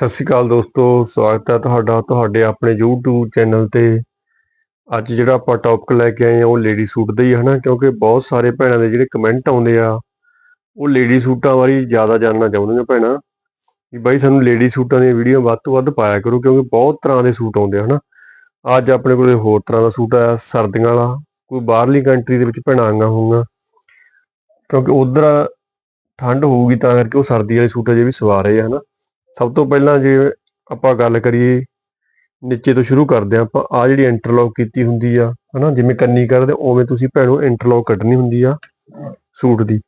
ਸਤਿ ਸ਼੍ਰੀ ਅਕਾਲ ਦੋਸਤੋ, ਸਵਾਗਤ ਹੈ ਤੁਹਾਡਾ ਤੁਹਾਡੇ ਆਪਣੇ YouTube ਚੈਨਲ ਤੇ। ਅੱਜ ਜਿਹੜਾ ਆਪਾਂ ਟੌਪਿਕ ਲੈ ਕੇ ਆਏ ਆ ਉਹ ਲੇਡੀ ਸੂਟ ਦਾ ਹੀ ਹੈ ਨਾ, ਕਿਉਂਕਿ ਬਹੁਤ ਸਾਰੇ ਭੈਣਾਂ ਦੇ ਜਿਹੜੇ ਕਮੈਂਟ ਆਉਂਦੇ ਆ, ਉਹ ਲੇਡੀ ਸੂਟਾਂ ਬਾਰੇ ਜ਼ਿਆਦਾ ਜਾਣਨਾ ਚਾਹੁੰਦੇ ਚਾਹੁੰਦੀਆਂ ਭੈਣਾਂ। ਵੀ ਬਾਈ ਸਾਨੂੰ ਲੇਡੀ ਸੂਟਾਂ ਦੀਆਂ ਵੀਡੀਓ ਵੱਧ ਤੋਂ ਵੱਧ ਪਾਇਆ ਕਰੋ, ਕਿਉਂਕਿ ਬਹੁਤ ਤਰ੍ਹਾਂ ਦੇ ਸੂਟ ਆਉਂਦੇ ਆ, ਹਨਾ। ਅੱਜ ਆਪਣੇ ਕੋਲੇ ਹੋਰ ਤਰ੍ਹਾਂ ਦਾ ਸੂਟ ਆਇਆ, ਸਰਦੀਆਂ ਵਾਲਾ, ਕੋਈ ਬਾਹਰਲੀ ਕੰਟਰੀ ਦੇ ਵਿੱਚ ਭੈਣਾਂ ਆਈਆਂ ਹੋਊਗਾ ਕਿਉਂਕਿ ਉਧਰ ਠੰਡ ਹੋਊਗੀ ਤਾਂ ਕਰਕੇ ਉਹ ਸਰਦੀ ਵਾਲੇ ਸੂਟ ਅਜੇ ਵੀ ਸਵਾ ਰਹੇ ਆ, ਹਨਾ। ਸਭ ਤੋਂ ਪਹਿਲਾਂ ਜੇ ਆਪਾਂ ਗੱਲ ਕਰੀਏ, ਨੀਚੇ ਤੋਂ ਸ਼ੁਰੂ ਕਰਦੇ ਹਾਂ, ਆਪਾਂ ਆ ਜਿਹੜੀ ਇੰਟਰਲੌਕ ਕੀਤੀ ਹੁੰਦੀ ਆ, ਹਨਾ, ਜਿਵੇਂ ਕੰਨੀ ਕਰਦੇ, ਉਵੇਂ ਤੁਸੀਂ ਭੈਣੋ ਇੰਟਰਲੌਕ ਕੱਢਣੀ ਹੁੰਦੀ ਆ ਸੂਟ ਦੀ।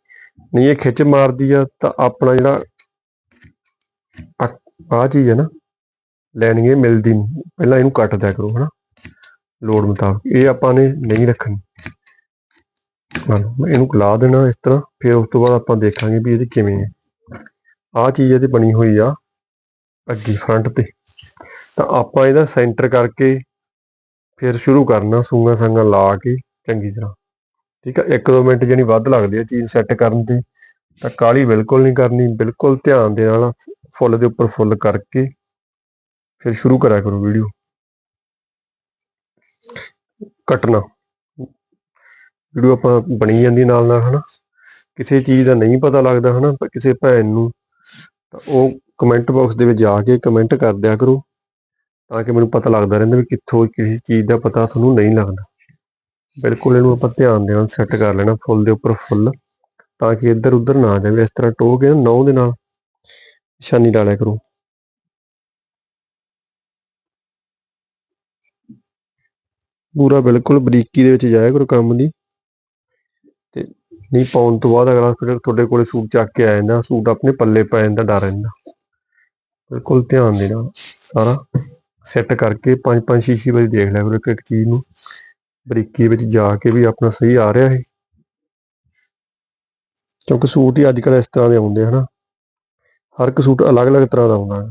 ਨਹੀਂ, ਇਹ ਖਿੱਚ ਮਾਰਦੀ ਆ, ਤਾਂ ਆਪਣਾ ਜਿਹੜਾ ਆ ਚੀਜ਼ ਹੈ ਨਾ ਲੈਣਗੇ ਮਿਲਦੀ ਨਹੀਂ। ਪਹਿਲਾਂ ਇਹਨੂੰ ਕੱਟ ਦਿਆ ਕਰੋ, ਹਨਾ। ਲੋੜ ਮੁਤਾਬਕ, ਇਹ ਆਪਾਂ ਨੇ ਨਹੀਂ ਰੱਖਣੀ। ਇਹਨੂੰ ਲਾ ਦੇਣਾ ਇਸ ਤਰ੍ਹਾਂ, ਫਿਰ ਉਸ ਤੋਂ ਬਾਅਦ ਆਪਾਂ ਦੇਖਾਂਗੇ ਵੀ ਇਹਦੀ ਕਿਵੇਂ ਹੈ ਆ ਚੀਜ਼ ਇਹਦੀ ਬਣੀ ਹੋਈ ਆ ਅੱਗੇ ਫਰੰਟ ਤੇ। ਤਾਂ ਆਪਾਂ ਇਹਦਾ ਸੈਂਟਰ ਕਰਕੇ ਫਿਰ ਸ਼ੁਰੂ ਕਰਨਾ, ਸੂਗਾ ਸੰਗਾ ਲਾ ਕੇ ਚੰਗੀ ਤਰ੍ਹਾਂ। ਠੀਕ ਆ 1-2 ਮਿੰਟ ਜਣੀ ਵੱਧ ਲੱਗਦੀ ਆ ਚੀਜ਼ ਸੈੱਟ ਕਰਨ ਤੇ। ਤਾਂ ਕਾਲੀ ਬਿਲਕੁਲ ਨਹੀਂ ਕਰਨੀ, ਬਿਲਕੁਲ ਧਿਆਨ ਦੇ ਨਾਲ ਫੁੱਲ ਦੇ ਉੱਪਰ ਫੁੱਲ ਕਰਕੇ ਫਿਰ ਸ਼ੁਰੂ ਕਰਿਆ ਕਰੋ ਵੀਡੀਓ ਕੱਟਣਾ। ਵੀਡੀਓ ਆਪਾਂ ਬਣੀ ਜਾਂਦੀ ਨਾਲ ਨਾਲ ਹਨਾ। ਕਿਸੇ ਚੀਜ਼ ਦਾ ਨਹੀਂ ਪਤਾ ਲੱਗਦਾ, ਹਨਾ ਪਰ ਕਿਸੇ ਭੈਣ ਨੂੰ। ਤਾਂ ਉਹ ਕਮੈਂਟ ਬਾਕਸ ਦੇ ਵਿੱਚ ਜਾ ਕੇ ਕਮੈਂਟ ਕਰ ਦਿਆ ਕਰੋ ਤਾਂ ਕਿ ਮੈਨੂੰ ਪਤਾ ਲੱਗਦਾ ਰਹਿੰਦਾ ਵੀ ਕਿੱਥੋਂ ਕਿਸੇ ਚੀਜ਼ ਦਾ ਪਤਾ ਤੁਹਾਨੂੰ ਨਹੀਂ ਲੱਗਦਾ। ਬਿਲਕੁਲ ਇਹਨੂੰ ਆਪਾਂ ਧਿਆਨ ਦੇ ਨਾਲ ਸੈੱਟ ਕਰ ਲੈਣਾ ਫੁੱਲ ਦੇ ਉੱਪਰ ਫੁੱਲ ਤਾਂ ਕਿ ਇੱਧਰ ਉੱਧਰ ਨਾ ਜਾਵੇ, ਇਸ ਤਰ੍ਹਾਂ ਟੋਹ ਕੇ ਨੌ ਦੇ ਨਾਲ ਨਿਸ਼ਾਨੀ ਡਾਲਿਆ ਕਰੋ। ਪੂਰਾ ਬਿਲਕੁਲ ਬਰੀਕੀ ਦੇ ਵਿੱਚ ਜਾਇਆ ਕਰੋ ਕੰਮ ਦੀ। ਤੇ ਨਹੀਂ ਪਾਉਣ ਤੋਂ ਬਾਅਦ ਅਗਲਾ ਫਿਰ ਤੁਹਾਡੇ ਕੋਲੇ ਸੂਟ ਚੱਕ ਕੇ ਆ ਜਾਂਦਾ, ਸੂਟ ਆਪਣੇ ਪੱਲੇ ਪੈ ਜਾਂਦਾ, ਡਰ ਰਹਿੰਦਾ। ਬਿਲਕੁਲ ਧਿਆਨ ਦੇਣਾ ਸਾਰਾ। ਸੈੱਟ ਕਰਕੇ ਪੰਜ ਪੰਜ ਛੇ ਛੇ ਵਾਰੀ ਦੇਖ ਲਿਆ ਕਰੋ ਇੱਕ ਇੱਕ ਚੀਜ਼ ਨੂੰ। ਬਰੀਕੀ ਵਿੱਚ ਜਾ ਕੇ ਵੀ ਆਪਣਾ ਸਹੀ ਆ ਰਿਹਾ ਹੈ ਕਿਉਂਕਿ ਸੂਟ ਹੀ ਅੱਜ ਕੱਲ੍ਹ ਇਸ ਤਰ੍ਹਾਂ ਦੇ ਆਉਂਦੇ ਹਨਾ। ਹਰ ਇੱਕ ਸੂਟ ਅਲੱਗ-ਅਲੱਗ ਤਰ੍ਹਾਂ ਦਾ ਆਉਂਦਾ ਹੈ।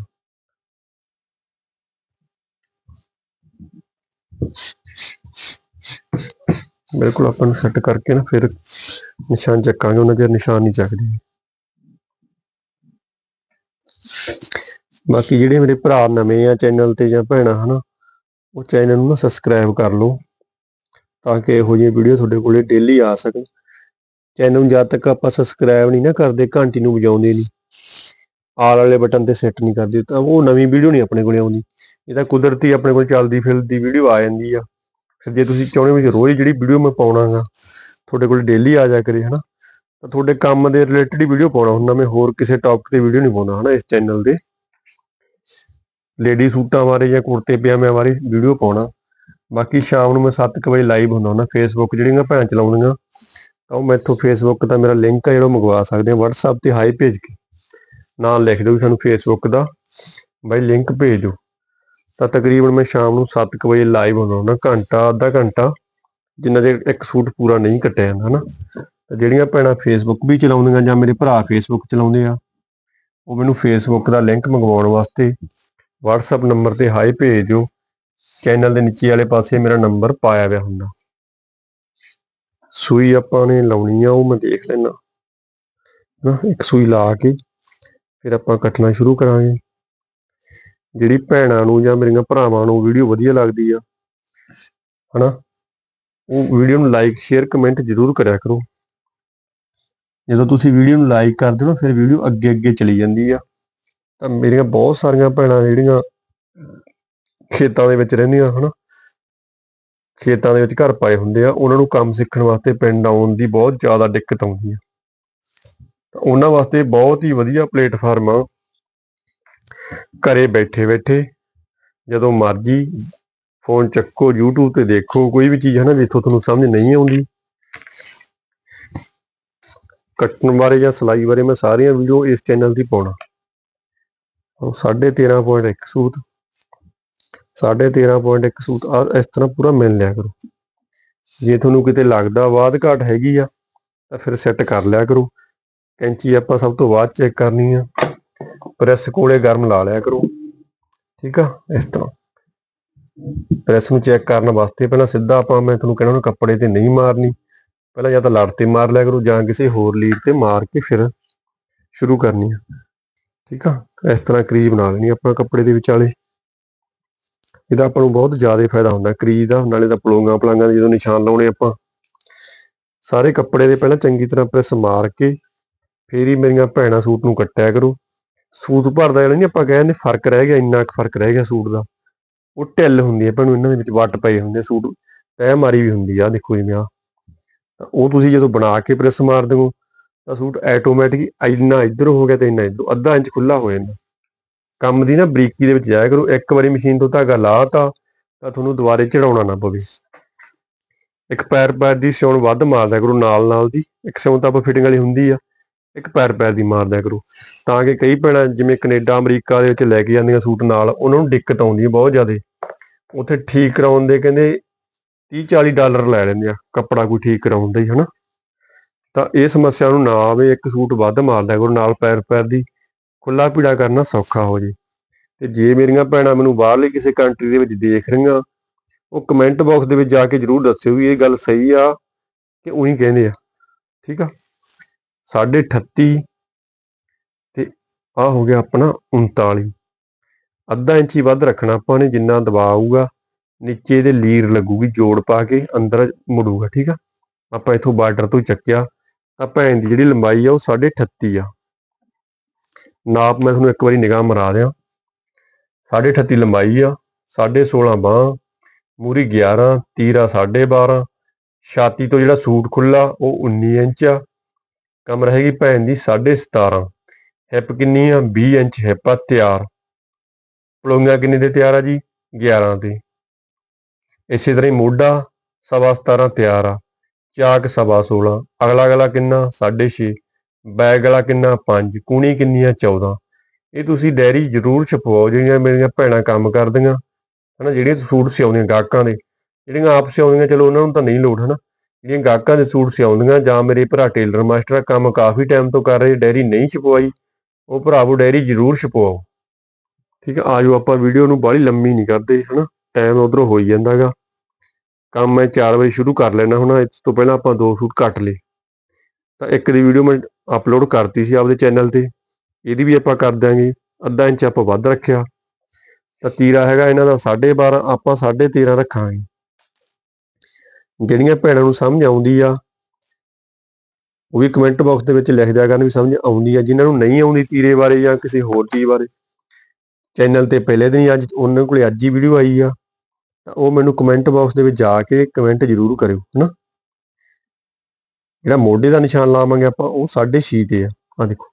ਬਿਲਕੁਲ ਆਪਾਂ ਨੂੰ ਸੈੱਟ ਕਰਕੇ ਨਾ ਫਿਰ ਨਿਸ਼ਾਨ ਚੱਕਾਂਗੇ, ਉਹਨਾਂ ਚਿਰ ਨਿਸ਼ਾਨ ਨਹੀਂ ਚੱਕਦੇ। ਬਾਕੀ ਜਿਹੜੇ ਮੇਰੇ ਭਰਾ ਨਵੇਂ ਆ ਚੈਨਲ ਤੇ ਜਾਂ ਭੈਣਾਂ, ਹਨਾ, ਉਹ ਚੈਨਲ ਨੂੰ ਨਾ ਸਬਸਕ੍ਰਾਈਬ ਕਰ ਲਓ ਤਾਂ ਕਿ ਇਹੋ ਜਿਹੀਆਂ ਵੀਡੀਓ ਤੁਹਾਡੇ ਕੋਲੇ ਡੇਲੀ ਆ ਸਕਣ। ਚੈਨਲ ਨੂੰ ਜਦ ਤੱਕ ਆਪਾਂ ਸਬਸਕ੍ਰਾਈਬ ਨਹੀਂ ਨਾ ਕਰਦੇ, ਘੰਟੀ ਨੂੰ ਵਜਾਉਂਦੇ ਨਹੀਂ, ਆਲ ਵਾਲੇ ਬਟਨ ਤੇ ਸੈੱਟ ਨਹੀਂ ਕਰਦੇ, ਤਾਂ ਉਹ ਨਵੀਂ ਵੀਡੀਓ ਨਹੀਂ ਆਪਣੇ ਕੋਲੇ ਆਉਂਦੀ। ਇਹ ਤਾਂ ਕੁਦਰਤੀ ਆਪਣੇ ਕੋਲ ਚੱਲਦੀ ਫਿਲਦੀ ਵੀਡੀਓ ਆ ਜਾਂਦੀ ਆ। ਫਿਰ ਜੇ ਤੁਸੀਂ ਚਾਹੁੰਦੇ ਹੋ ਕਿ ਰੋਜ਼ ਜਿਹੜੀ ਵੀਡੀਓ ਮੈਂ ਪਾਉਣਾਗਾ ਤੁਹਾਡੇ ਕੋਲ ਡੇਲੀ ਆ ਜਾ ਕਰੇ, ਹਨਾ, ਤਾਂ ਤੁਹਾਡੇ ਕੰਮ ਦੇ ਰਿਲੇਟਡ ਹੀ ਵੀਡੀਓ ਪਾਉਣਾ ਹੁੰਦਾ। ਮੈਂ ਹੋਰ ਕਿਸੇ ਟੌਪਿਕ ਤੇ ਵੀਡੀਓ ਨਹੀਂ ਪਾਉਂਦਾ, ਹਨਾ, ਇਸ ਚੈਨਲ ਦੇ ਲੇਡੀ ਸੂਟਾਂ ਬਾਰੇ ਜਾਂ ਕੁੜਤੇ ਪਜਾਮਿਆਂ ਬਾਰੇ ਵੀਡੀਓ ਪਾਉਣਾ। ਬਾਕੀ ਸ਼ਾਮ ਨੂੰ ਮੈਂ 7:00 ਵਜੇ ਲਾਈਵ ਹੁੰਦਾ ਹੁੰਦਾ ਫੇਸਬੁੱਕ ਜਿਹੜੀਆਂ ਭੈਣਾਂ ਚਲਾਉਂਦੀਆਂ, ਤਾਂ ਉਹ ਮੈਥੋਂ ਫੇਸਬੁੱਕ ਦਾ ਮੇਰਾ ਲਿੰਕ ਹੈ ਜਿਹੜਾ ਮੰਗਵਾ ਸਕਦੇ ਆ। WhatsApp ਤੇ ਹਾਈ ਭੇਜ ਕੇ ਨਾਲ ਲਿਖ ਦਿਓ ਵੀ ਸਾਨੂੰ ਫੇਸਬੁੱਕ ਦਾ। ਬਾਈ ਲਿੰਕ ਭੇਜ ਦਿਓ। ਤਾਂ ਤਕਰੀਬਨ ਮੈਂ ਸ਼ਾਮ ਨੂੰ 7:00 ਵਜੇ ਲਾਈਵ ਹੁੰਦਾ ਹੁੰਦਾ, ਘੰਟਾ, ਅੱਧਾ ਘੰਟਾ, ਜਿੰਨਾ ਦੇ ਇੱਕ ਸੂਟ ਪੂਰਾ ਨਹੀਂ ਕੱਟਿਆ ਜਾਂਦਾ, ਹਨਾ? ਤਾਂ ਜਿਹੜੀਆਂ ਭੈਣਾਂ ਫੇਸਬੁੱਕ ਵੀ ਚਲਾਉਂਦੀਆਂ ਜਾਂ ਮੇਰੇ ਭਰਾ ਫੇਸਬੁੱਕ ਚਲਾਉਂਦੇ ਆ, ਉਹ ਮੈਨੂੰ ਫੇਸਬੁੱਕ ਦਾ ਲਿੰਕ ਮੰਗਵਾਉਣ ਵਾਸਤੇ WhatsApp ਨੰਬਰ ਤੇ ਹਾਈ ਭੇਜ। ਦਿਓ ਚੈਨਲ ਦੇ ਨੀਚੇ ਵਾਲੇ ਪਾਸੇ ਮੇਰਾ ਨੰਬਰ ਪਾਇਆ ਹੋਇਆ ਹੁੰਦਾ। ਸੂਈ ਆਪਾਂ ਨੇ ਲਾਉਣੀ ਆ, ਉਹ ਮੈਂ ਦੇਖ ਲੈਣਾ ਨਾ, ਇੱਕ ਸੂਈ ਲਾ ਕੇ ਫਿਰ ਆਪਾਂ ਕੱਟਣਾ ਸ਼ੁਰੂ ਕਰਾਂਗੇ। ਜਿਹੜੀ ਭੈਣਾਂ ਨੂੰ ਜਾਂ ਮੇਰੀਆਂ ਭਰਾਵਾਂ ਨੂੰ ਵੀਡੀਓ ਵਧੀਆ ਲੱਗਦੀ ਆ, ਹਨਾ, ਉਹ ਵੀਡੀਓ ਨੂੰ ਲਾਈਕ ਸ਼ੇਅਰ ਕਮੈਂਟ ਜ਼ਰੂਰ ਕਰਿਆ ਕਰੋ। ਜਦੋਂ ਤੁਸੀਂ ਵੀਡੀਓ ਨੂੰ ਲਾਈਕ ਕਰਦੇ ਹੋ ਫਿਰ ਵੀਡੀਓ ਅੱਗੇ ਅੱਗੇ ਚਲੀ ਜਾਂਦੀ ਆ। ਤਾਂ ਮੇਰੀਆਂ ਬਹੁਤ ਸਾਰੀਆਂ ਭੈਣਾਂ ਜਿਹੜੀਆਂ ਖੇਤਾਂ ਦੇ ਵਿੱਚ ਰਹਿੰਦੀਆਂ, ਹਨਾ? ਖੇਤਾਂ ਦੇ ਵਿੱਚ ਘਰ ਪਾਏ ਹੁੰਦੇ ਆ, ਉਹਨਾਂ ਨੂੰ ਕੰਮ ਸਿੱਖਣ ਵਾਸਤੇ ਪਿੰਡ ਆਉਣ ਦੀ ਬਹੁਤ ਜ਼ਿਆਦਾ ਦਿੱਕਤ ਆਉਂਦੀ ਆ। ਤਾਂ ਉਹਨਾਂ ਵਾਸਤੇ ਬਹੁਤ ਹੀ ਵਧੀਆ ਪਲੇਟਫਾਰਮ ਆ। ਘਰੇ ਬੈਠੇ ਬੈਠੇ, ਜਦੋਂ ਮਰਜ਼ੀ ਫੋਨ ਚੱਕੋ, YouTube ਤੇ ਦੇਖੋ, ਕੋਈ ਵੀ ਚੀਜ਼ ਹੈ ਨਾ ਜਿੱਥੋਂ ਤੁਹਾਨੂੰ ਸਮਝ ਨਹੀਂ ਆਉਂਦੀ। ਕੱਟਣ ਬਾਰੇ ਜਾਂ ਸਿਲਾਈ ਬਾਰੇ ਮੈਂ ਸਾਰੀਆਂ ਵੀਡੀਓ ਇਸ ਚੈਨਲ ਤੇ ਪਾਉਣਾ। 13.1 ਸੂਟ 13.1 ਸੂਟ ਆ ਇਸ ਤਰ੍ਹਾਂ ਪੂਰਾ ਮਿਲ ਲਿਆ ਕਰੋ। ਜੇ ਤੁਹਾਨੂੰ ਕਿਤੇ ਲੱਗਦਾ ਬਾਅਦ ਘਾਟ ਹੈਗੀ ਆ, ਤਾਂ ਫਿਰ ਸੈੱਟ ਕਰ ਲਿਆ ਕਰੋ। ਕੈਂਚੀ ਆਪਾਂ ਸਭ ਤੋਂ ਬਾਅਦ ਚੈੱਕ ਕਰਨੀ ਆ। ਪ੍ਰੈਸ ਕੋਲੇ ਗਰਮ ਲਾ ਲਿਆ ਕਰੋ। ਠੀਕ ਆ? ਇਸ ਤਰ੍ਹਾਂ। ਪ੍ਰੈਸ ਨੂੰ ਚੈੱਕ ਕਰਨ ਵਾਸਤੇ ਪਹਿਲਾਂ ਸਿੱਧਾ ਆਪਾਂ, ਮੈਂ ਤੁਹਾਨੂੰ ਕਹਿਣਾ ਉਹਨੂੰ ਕੱਪੜੇ ਤੇ ਨਹੀਂ ਮਾਰਨੀ। ਪਹਿਲਾਂ ਜਾਂ ਤਾਂ ਲੜ ਤੇ ਮਾਰ ਲਿਆ ਕਰੋ ਜਾਂ ਕਿਸੇ ਹੋਰ ਲੀਡ ਤੇ ਮਾਰ ਕੇ ਫਿਰ ਸ਼ੁਰੂ ਕਰਨੀ ਆ। ਠੀਕ ਆ? ਇਸ ਤਰ੍ਹਾਂ ਕਰੀਜ਼ ਬਣਾ ਲੈਣੀ ਆਪਾਂ ਕੱਪੜੇ ਦੇ ਵਿਚਾਲੇ ਇਹਦਾ ਆਪਾਂ ਨੂੰ ਬਹੁਤ ਜ਼ਿਆਦਾ ਫਾਇਦਾ ਹੁੰਦਾ ਕਰੀਜ਼ ਦਾ। ਨਾਲੇ ਤਾਂ ਪਲੋਂਗਾ ਪਲਾਂਗਾ ਦੇ ਜਦੋਂ ਨਿਸ਼ਾਨ ਲਾਉਣੇ ਆਪਾਂ। ਸਾਰੇ ਕੱਪੜੇ ਦੇ ਪਹਿਲਾਂ ਚੰਗੀ ਤਰ੍ਹਾਂ ਪ੍ਰੈਸ ਮਾਰ ਕੇ ਫੇਰ ਹੀ ਮੇਰੀਆਂ ਭੈਣਾਂ ਸੂਟ ਨੂੰ ਕੱਟਿਆ ਕਰੋ। ਸੂਟ ਭਰਦਾ ਜਿਹੜਾ ਨਹੀਂ ਆਪਾਂ ਕਹਿੰਦੇ ਫ਼ਰਕ ਰਹਿ ਗਿਆ, ਇੰਨਾ ਕੁ ਫ਼ਰਕ ਰਹਿ ਗਿਆ ਸੂਟ ਦਾ। ਉਹ ਢਿੱਲ ਹੁੰਦੀ ਹੈ ਭੈਣੂ ਇਹਨਾਂ ਦੇ ਵਿੱਚ ਵੱਟ ਪਏ ਹੁੰਦੇ ਆ ਸੂਟ। ਤੈਅ ਮਾਰੀ ਵੀ ਹੁੰਦੀ ਆ ਦੇਖੋ ਜਿਵੇਂ ਆ। ਉਹ ਤੁਸੀਂ ਜਦੋਂ ਬਣਾ ਕੇ ਪ੍ਰੈਸ ਮਾਰ ਦਿਓ ਤਾਂ ਸੂਟ ਆਟੋਮੈਟਿਕ ਇੰਨਾ ਇੱਧਰ ਹੋ ਗਿਆ ਤੇ ਇੰਨਾ ਇੱਧਰ, ਅੱਧਾ ਇੰਚ ਖੁੱਲਾ ਹੋ ਜਾਂਦਾ। ਕੰਮ ਦੀ ਨਾ ਬਰੀਕੀ ਦੇ ਵਿੱਚ ਜਾਇਆ ਕਰੋ, ਇੱਕ ਵਾਰੀ ਮਸ਼ੀਨ ਤੋਂ ਧਾਗਾ ਲਾਤਾ ਤਾਂ ਤੁਹਾਨੂੰ ਦੁਬਾਰੇ ਚੜਾਉਣਾ ਨਾ ਪਵੇ। ਇੱਕ ਪੈਰ ਪੈਰ ਦੀ ਸਿਉਣ ਵੱਧ ਮਾਰਦਾ ਕਰੋ, ਨਾਲ ਨਾਲ ਦੀ, ਇੱਕ ਸਿਉਣ ਤਾਂ ਆਪਾਂ ਫਿਟਿੰਗ ਵਾਲੀ ਹੁੰਦੀ ਆ, ਇੱਕ ਪੈਰ ਪੈਰ ਦੀ ਮਾਰਦਾ ਕਰੋ। ਤਾਂ ਕਿ ਕਈ ਭੈਣਾਂ ਜਿਵੇਂ ਕੈਨੇਡਾ, ਅਮਰੀਕਾ ਦੇ ਵਿੱਚ ਲੈ ਕੇ ਜਾਂਦੀਆਂ ਸੂਟ ਨਾਲ, ਉਹਨਾਂ ਨੂੰ ਦਿੱਕਤ ਆਉਂਦੀ ਹੈ ਬਹੁਤ ਜ਼ਿਆਦਾ। ਉੱਥੇ ਠੀਕ ਕਰਾਉਣ ਦੇ ਕਹਿੰਦੇ 30 40 ਡਾਲਰ ਲੈ ਲੈਂਦੇ ਆ, ਕੱਪੜਾ ਕੋਈ ਠੀਕ ਕਰਾਉਣ ਦਾ ਹੀ, ਹਨਾ? ਤਾਂ ਇਹ ਸਮੱਸਿਆ ਨੂੰ ਨਾ ਆਵੇ, ਇੱਕ ਸੂਟ ਵੱਧ ਮਾਰਦਾ ਕਰੋ ਨਾਲ ਪੈਰ ਪੈਰ ਦੀ ਖੁੱਲਾ ਪੀੜਾ ਕਰਨਾ ਸੌਖਾ ਹੋ ਜੇ। ਤੇ ਜੇ ਮੇਰੀਆਂ ਭੈਣਾਂ ਮੈਨੂੰ ਬਾਹਰਲੇ ਕਿਸੇ ਕੰਟਰੀ ਦੇ ਵਿੱਚ ਦੇਖ ਰਹੀਆਂ, ਉਹ ਕਮੈਂਟ ਬਾਕਸ ਦੇ ਵਿੱਚ ਜਾ ਕੇ ਜਰੂਰ ਦੱਸਿਓ ਵੀ ਇਹ ਗੱਲ ਸਹੀ ਆ ਕਿ ਉਹੀ ਕਹਿੰਦੇ ਆ। ਠੀਕ ਆ? 38 ਤੇ ਆ ਹੋ ਗਿਆ ਆਪਣਾ 39 ਅੱਧਾ ਇੰਚੀ ਵੱਧ ਰੱਖਣਾ ਆਪਾਂ ਨੇ, ਜਿੰਨਾ ਦਬਾਅ ਆਊਗਾ, ਨੀਚੇ ਦੇ ਲੀਰ ਲੱਗੂਗੀ ਜੋੜ ਪਾ ਕੇ, ਅੰਦਰ ਮੁੜੂਗਾ, ਠੀਕ ਆ? ਆਪਾਂ ਇਥੋਂ ਬਾਰਡਰ ਤੋਂ ਚੱਕਿਆ। ਤਾਂ ਭੈਣ ਦੀ ਜਿਹੜੀ ਲੰਬਾਈ ਆ ਉਹ 38 ਆ। ਨਾਪ ਮੈਂ ਤੁਹਾਨੂੰ ਇੱਕ ਵਾਰੀ ਨਿਗਾਹ ਮਰਾ ਦਿਆਂ। 38 ਲੰਬਾਈ ਆ 16.5 ਬਾਹ, ਮੂਰੀ 11 ਤੀਰਾ 12.5 ਛਾਤੀ ਤੋਂ ਜਿਹੜਾ ਸੂਟ ਖੁੱਲਾ ਉਹ 19 ਇੰਚ ਆ। ਕਮ ਰਹੇਗੀ ਭੈਣ ਦੀ 17.5 ਹਿੱਪ ਕਿੰਨੀ ਆ? 20 ਇੰਚ, ਹਿੱਪ ਆ ਤਿਆਰ। ਪਲੋਂਗਾ ਕਿੰਨੇ ਦੇ ਤਿਆਰ ਆ ਜੀ? 11 ਤੇ ਇਸੇ ਤਰ੍ਹਾਂ ਹੀ ਮੋਢਾ ਸਵਾ 17 ਤਿਆਰ ਆ। ਚਾਕ ਸਵਾ 16 ਅਗਲਾ ਗਲਾ ਕਿੰਨਾ? 6.5 ਬੈਗ ਵਾਲਾ ਕਿੰਨਾ? 5 ਕੂਣੀ ਕਿੰਨੀਆਂ? ਆ 14 ਇਹ ਤੁਸੀਂ ਡੈਰੀ ਜ਼ਰੂਰ ਛਪਵਾਓ ਜਿਹੜੀਆਂ ਮੇਰੀਆਂ ਭੈਣਾਂ ਕੰਮ ਕਰਦੀਆਂ, ਹਨਾ, ਜਿਹੜੀਆਂ ਸੂਟ ਸਿਉਂਦੀਆਂ ਗਾਹਕਾਂ ਦੇ। ਜਿਹੜੀਆਂ ਆਪ ਸਿਉਂਦੀਆਂ, ਚਲੋ ਉਹਨਾਂ ਨੂੰ ਤਾਂ ਨਹੀਂ ਲੋੜ, ਹਨਾ। ਜਿਹੜੀਆਂ ਗਾਹਕਾਂ ਦੇ ਸੂਟ ਸਿਉਂਦੀਆਂ, ਜਾਂ ਮੇਰੇ ਭਰਾ ਟੇਲਰ ਮਾਸਟਰ ਆ, ਕੰਮ ਕਾਫੀ ਟਾਈਮ ਤੋਂ ਕਰ ਰਹੇ, ਡੈਰੀ ਨਹੀਂ ਛਪਵਾਈ, ਉਹ ਭਰਾਵੋ ਡੈਰੀ ਜ਼ਰੂਰ ਛਪਵਾਓ। ਠੀਕ ਆ, ਆਜੋ ਆਪਾਂ ਵੀਡੀਓ ਨੂੰ ਬਾਹਲੀ ਲੰਮੀ ਨਹੀਂ ਕਰਦੇ, ਹਨਾ। ਟਾਈਮ ਉਧਰੋਂ ਹੋਈ ਜਾਂਦਾਗਾ। ਕੰਮ ਮੈਂ 4 ਵਜੇ ਸ਼ੁਰੂ ਕਰ ਲੈਣਾ ਹੁਣ, ਇਸ ਤੋਂ ਪਹਿਲਾਂ ਆਪਾਂ ਦੋ ਸੂਟ ਕੱਟ ਲਏ। ਤਾਂ ਇੱਕ ਦੀ ਵੀਡੀਓ ਮੈਂ ਅਪਲੋਡ ਕਰਤੀ ਸੀ ਆਪਦੇ ਚੈਨਲ ਤੇ, ਇਹਦੀ ਵੀ ਆਪਾਂ ਕਰ ਦਾਂਗੇ ਅੱਧਾ ਇੰਚ ਆਪਾਂ ਵੱਧ ਰੱਖਿਆ। ਤਾਂ ਤੀਰਾ ਹੈਗਾ ਇਹਨਾਂ ਦਾ 12.5 ਆਪਾਂ 13.5 ਰੱਖਾਂਗੇ। ਜਿਹੜੀਆਂ ਭੈਣਾਂ ਨੂੰ ਸਮਝ ਆਉਂਦੀ ਆ, ਉਹ ਵੀ ਕਮੈਂਟ ਬਾਕਸ ਦੇ ਵਿੱਚ ਲਿਖ ਦਿਆ ਕਰਨ ਵੀ ਸਮਝ ਆਉਂਦੀ ਆ। ਜਿਨ੍ਹਾਂ ਨੂੰ ਨਹੀਂ ਆਉਂਦੀ ਤੀਰੇ ਬਾਰੇ ਜਾਂ ਕਿਸੇ ਹੋਰ ਚੀਜ਼ ਬਾਰੇ ਚੈਨਲ ਤੇ ਪਹਿਲੇ ਦਿਨ ਹੀ ਅੱਜ, ਉਹਨਾਂ ਕੋਲੇ ਅੱਜ ਹੀ ਵੀਡੀਓ ਆਈ ਆ। ਤਾਂ ਉਹ ਮੈਨੂੰ ਕਮੈਂਟ ਬਾਕਸ ਦੇ ਵਿੱਚ ਜਾ ਕੇ ਕਮੈਂਟ ਜ਼ਰੂਰ ਕਰਿਓ, ਹਨਾ? ਜਿਹੜਾ ਮੋਢੇ ਦਾ ਨਿਸ਼ਾਨ ਲਾਵਾਂਗੇ ਆਪਾਂ, ਉਹ 6.5 ਤੇ ਆ। ਆ ਦੇਖੋ,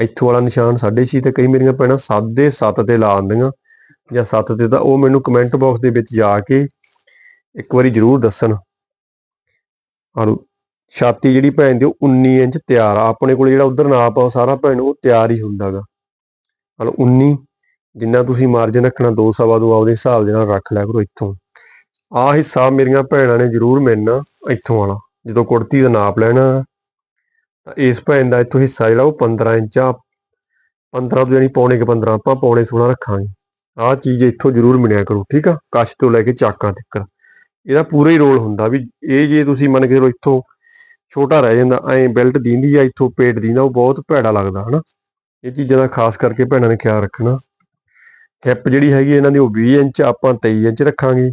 ਇੱਥੋਂ ਵਾਲਾ ਨਿਸ਼ਾਨ 6.5 ਤੇ ਕਈ ਮੇਰੀਆਂ ਭੈਣਾਂ 7.5 ਤੇ ਲਾ ਦਿੰਦੀਆਂ। ਜਾਂ 7 ਤੇ ਤਾਂ ਉਹ ਮੈਨੂੰ ਕਮੈਂਟ ਬਾਕਸ ਦੇ ਵਿੱਚ ਜਾ ਕੇ ਇੱਕ ਵਾਰੀ ਜ਼ਰੂਰ ਦੱਸਣ। ਆਲੋ ਛਾਤੀ ਜਿਹੜੀ ਭੈਣ ਦੀ, ਉਹ 19 ਇੰਚ ਤਿਆਰ ਆ। ਆਪਣੇ ਕੋਲ ਜਿਹੜਾ ਉਧਰ ਨਾਪ ਆ ਸਾਰਾ ਭੈਣ, ਉਹ ਤਿਆਰ ਹੀ ਹੁੰਦਾਗਾ। ਆਲੋ 19 ਜਿੰਨਾ ਤੁਸੀਂ ਮਾਰਜਨ ਰੱਖਣਾ 2 ਸਵਾ ਦੋ ਆਪਦੇ ਹਿਸਾਬ ਦੇ ਨਾਲ ਰੱਖ ਲਿਆ ਕਰੋ ਇੱਥੋਂ। ਆ ਹਿੱਸਾ ਮੇਰੀਆਂ ਭੈਣਾਂ ਨੇ ਜ਼ਰੂਰ ਮਿਲਣਾ ਇੱਥੋਂ ਵਾਲਾ ਜਦੋਂ ਕੁੜਤੀ ਦਾ ਨਾਪ ਲੈਣਾ, ਤਾਂ ਇਸ ਭੈਣ ਦਾ ਇੱਥੋਂ ਹਿੱਸਾ ਜਿਹੜਾ ਉਹ 15 ਇੰਚ ਆ। 15 ਤੋਂ ਯਾਨੀ ਪੌਣੇ ਕਿ 15 ਆਪਾਂ ਪੌਣੇ 16 ਰੱਖਾਂਗੇ। ਆਹ ਚੀਜ਼ ਇੱਥੋਂ ਜ਼ਰੂਰ ਮਿਲਿਆ ਕਰੋ, ਠੀਕ ਆ? ਕੱਛ ਤੋਂ ਲੈ ਕੇ ਚਾਕਾਂ ਤੱਕ। ਇਹਦਾ ਪੂਰਾ ਹੀ ਰੋਲ ਹੁੰਦਾ ਵੀ ਇਹ ਜੇ ਤੁਸੀਂ ਮੰਨ ਕੇ ਚਲੋ ਇੱਥੋਂ ਛੋਟਾ ਰਹਿ ਜਾਂਦਾ, ਐਂ ਬੈਲਟ ਦਿੰਦੀ ਆ, ਇੱਥੋਂ ਪੇਟ ਦਿੰਦਾ, ਉਹ ਬਹੁਤ ਭੈੜਾ ਲੱਗਦਾ, ਹਨਾ? ਇਹ ਚੀਜ਼ਾਂ ਦਾ ਖਾਸ ਕਰਕੇ ਭੈਣਾਂ ਨੇ ਖਿਆਲ ਰੱਖਣਾ। ਹਿੱਪ ਜਿਹੜੀ ਹੈਗੀ ਇਹਨਾਂ ਦੀ ਉਹ 20 ਇੰਚ ਆਪਾਂ 23 ਇੰਚ ਰੱਖਾਂਗੇ।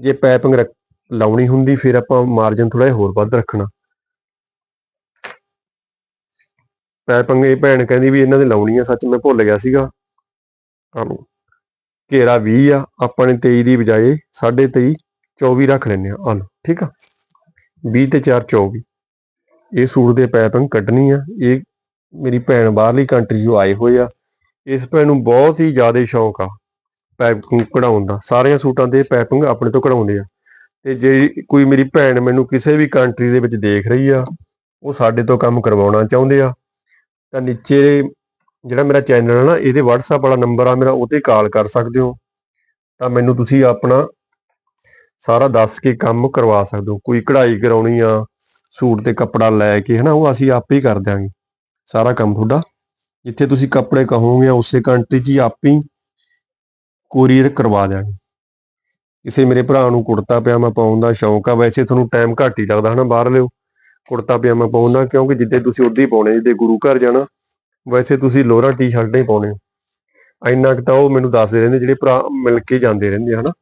ਜੇ ਪਾਈਪਿੰਗ ਲਾਉਣੀ ਹੁੰਦੀ, ਫਿਰ ਆਪਾਂ ਮਾਰਜਨ ਥੋੜਾ ਜਿਹਾ ਹੋਰ ਵੱਧ ਰੱਖਣਾ। ਪਾਈਪਿੰਗ ਇਹ ਭੈਣ ਕਹਿੰਦੀ ਵੀ ਇਹਨਾਂ ਦੇ ਲਾਉਣੀ ਆ, ਸੱਚ ਮੈਂ ਭੁੱਲ ਗਿਆ ਸੀਗਾ। ਆਲੋ, ਘੇਰਾ 20 ਆ, ਆਪਾਂ ਨੇ 23 ਦੀ ਬਜਾਏ 23.5 24 ਰੱਖ ਲੈਨੇ ਆ। ਆਲੋ, ਠੀਕ ਆ? 20 ਤੇ 4 24 ਇਹ ਸੂਟ ਦੇ ਪਾਈਪਿੰਗ ਕੱਢਣੀ ਆ। ਇਹ ਮੇਰੀ ਭੈਣ ਬਾਹਰਲੀ ਕੰਟਰੀ ਤੋਂ ਆਏ ਹੋਏ ਆ। ਇਸ ਭੈਣ ਨੂੰ ਬਹੁਤ ਹੀ ਜ਼ਿਆਦਾ ਸ਼ੌਂਕ ਆ ਪਾਈਪਿੰਗ ਕਢਾਉਣ ਦਾ। ਸਾਰਿਆਂ ਸੂਟਾਂ ਦੇ ਪਾਈਪਿੰਗ ਆਪਣੇ ਤੋਂ ਕਢਾਉਂਦੇ ਆ। ਤੇ ਜੇ ਕੋਈ ਮੇਰੀ ਭੈਣ ਮੈਨੂੰ ਕਿਸੇ ਵੀ ਕੰਟਰੀ ਦੇ ਵਿੱਚ ਦੇਖ ਰਹੀ ਆ, ਉਹ ਸਾਡੇ ਤੋਂ ਕੰਮ ਕਰਵਾਉਣਾ ਚਾਹੁੰਦੇ ਆ। ਤਾਂ ਨੀਚੇ ਜਿਹੜਾ ਮੇਰਾ ਚੈਨਲ ਹੈ ਨਾ, ਇਹਦੇ WhatsApp ਵਾਲਾ ਨੰਬਰ ਆ, ਮੇਰਾ ਉਹ ਕਾਲ ਕਰ ਸਕਦੇ ਹੋ। ਤਾਂ ਮੈਨੂੰ ਤੁਸੀਂ ਆਪਣਾ ਸਾਰਾ ਦੱਸ ਕੇ ਕੰਮ ਕਰਵਾ ਸਕਦੇ ਹੋ। ਕੋਈ ਕਢਾਈ ਕਰਾਉਣੀ ਆ, ਸੂਟ ਤੇ ਕੱਪੜਾ ਲੈ ਕੇ, ਹਨਾ, ਉਹ ਅਸੀਂ ਆਪੇ ਹੀ ਕਰ ਦਿਆਂਗੇ। ਸਾਰਾ ਕੰਮ ਤੁਹਾਡਾ ਜਿੱਥੇ ਤੁਸੀਂ ਕੱਪੜੇ ਕਹੋਗੇ, ਉਸੇ ਕੰਟਰੀ 'ਚ ਹੀ ਆਪੇ ਕੋਰੀਅਰ ਕਰਵਾ ਦੇਣਗੇ। ਕਿਸੇ ਮੇਰੇ ਭਰਾ ਨੂੰ ਕੁੜਤਾ ਪਜਾਮਾ ਪਾਉਣ ਦਾ ਸ਼ੌਂਕ ਆ, ਵੈਸੇ ਤੁਹਾਨੂੰ ਟਾਈਮ ਘੱਟ ਹੀ ਲੱਗਦਾ ਹਨਾ ਬਾਹਰ ਲਿਓ ਕੁੜਤਾ ਪਜਾਮਾ ਪਾਉਣ ਦਾ, ਕਿਉਂਕਿ ਜਿੱਦੇ ਤੁਸੀਂ ਉੱਦੇ ਹੀ ਪਾਉਣੇ, ਜਿੱਦੇ ਗੁਰੂ ਘਰ ਜਾਣਾ, ਵੈਸੇ ਤੁਸੀਂ ਲੋਅਰਾਂ ਟੀ ਸ਼ਰਟ ਹੀ ਪਾਉਣੇ ਹੋ। ਇੰਨਾ ਕੁ ਤਾਂ ਉਹ ਮੈਨੂੰ ਦੱਸਦੇ ਰਹਿੰਦੇ, ਜਿਹੜੇ ਭਰਾ ਮਿਲ ਕੇ ਜਾਂਦੇ ਰਹਿੰਦੇ ਆ ਹਨਾ।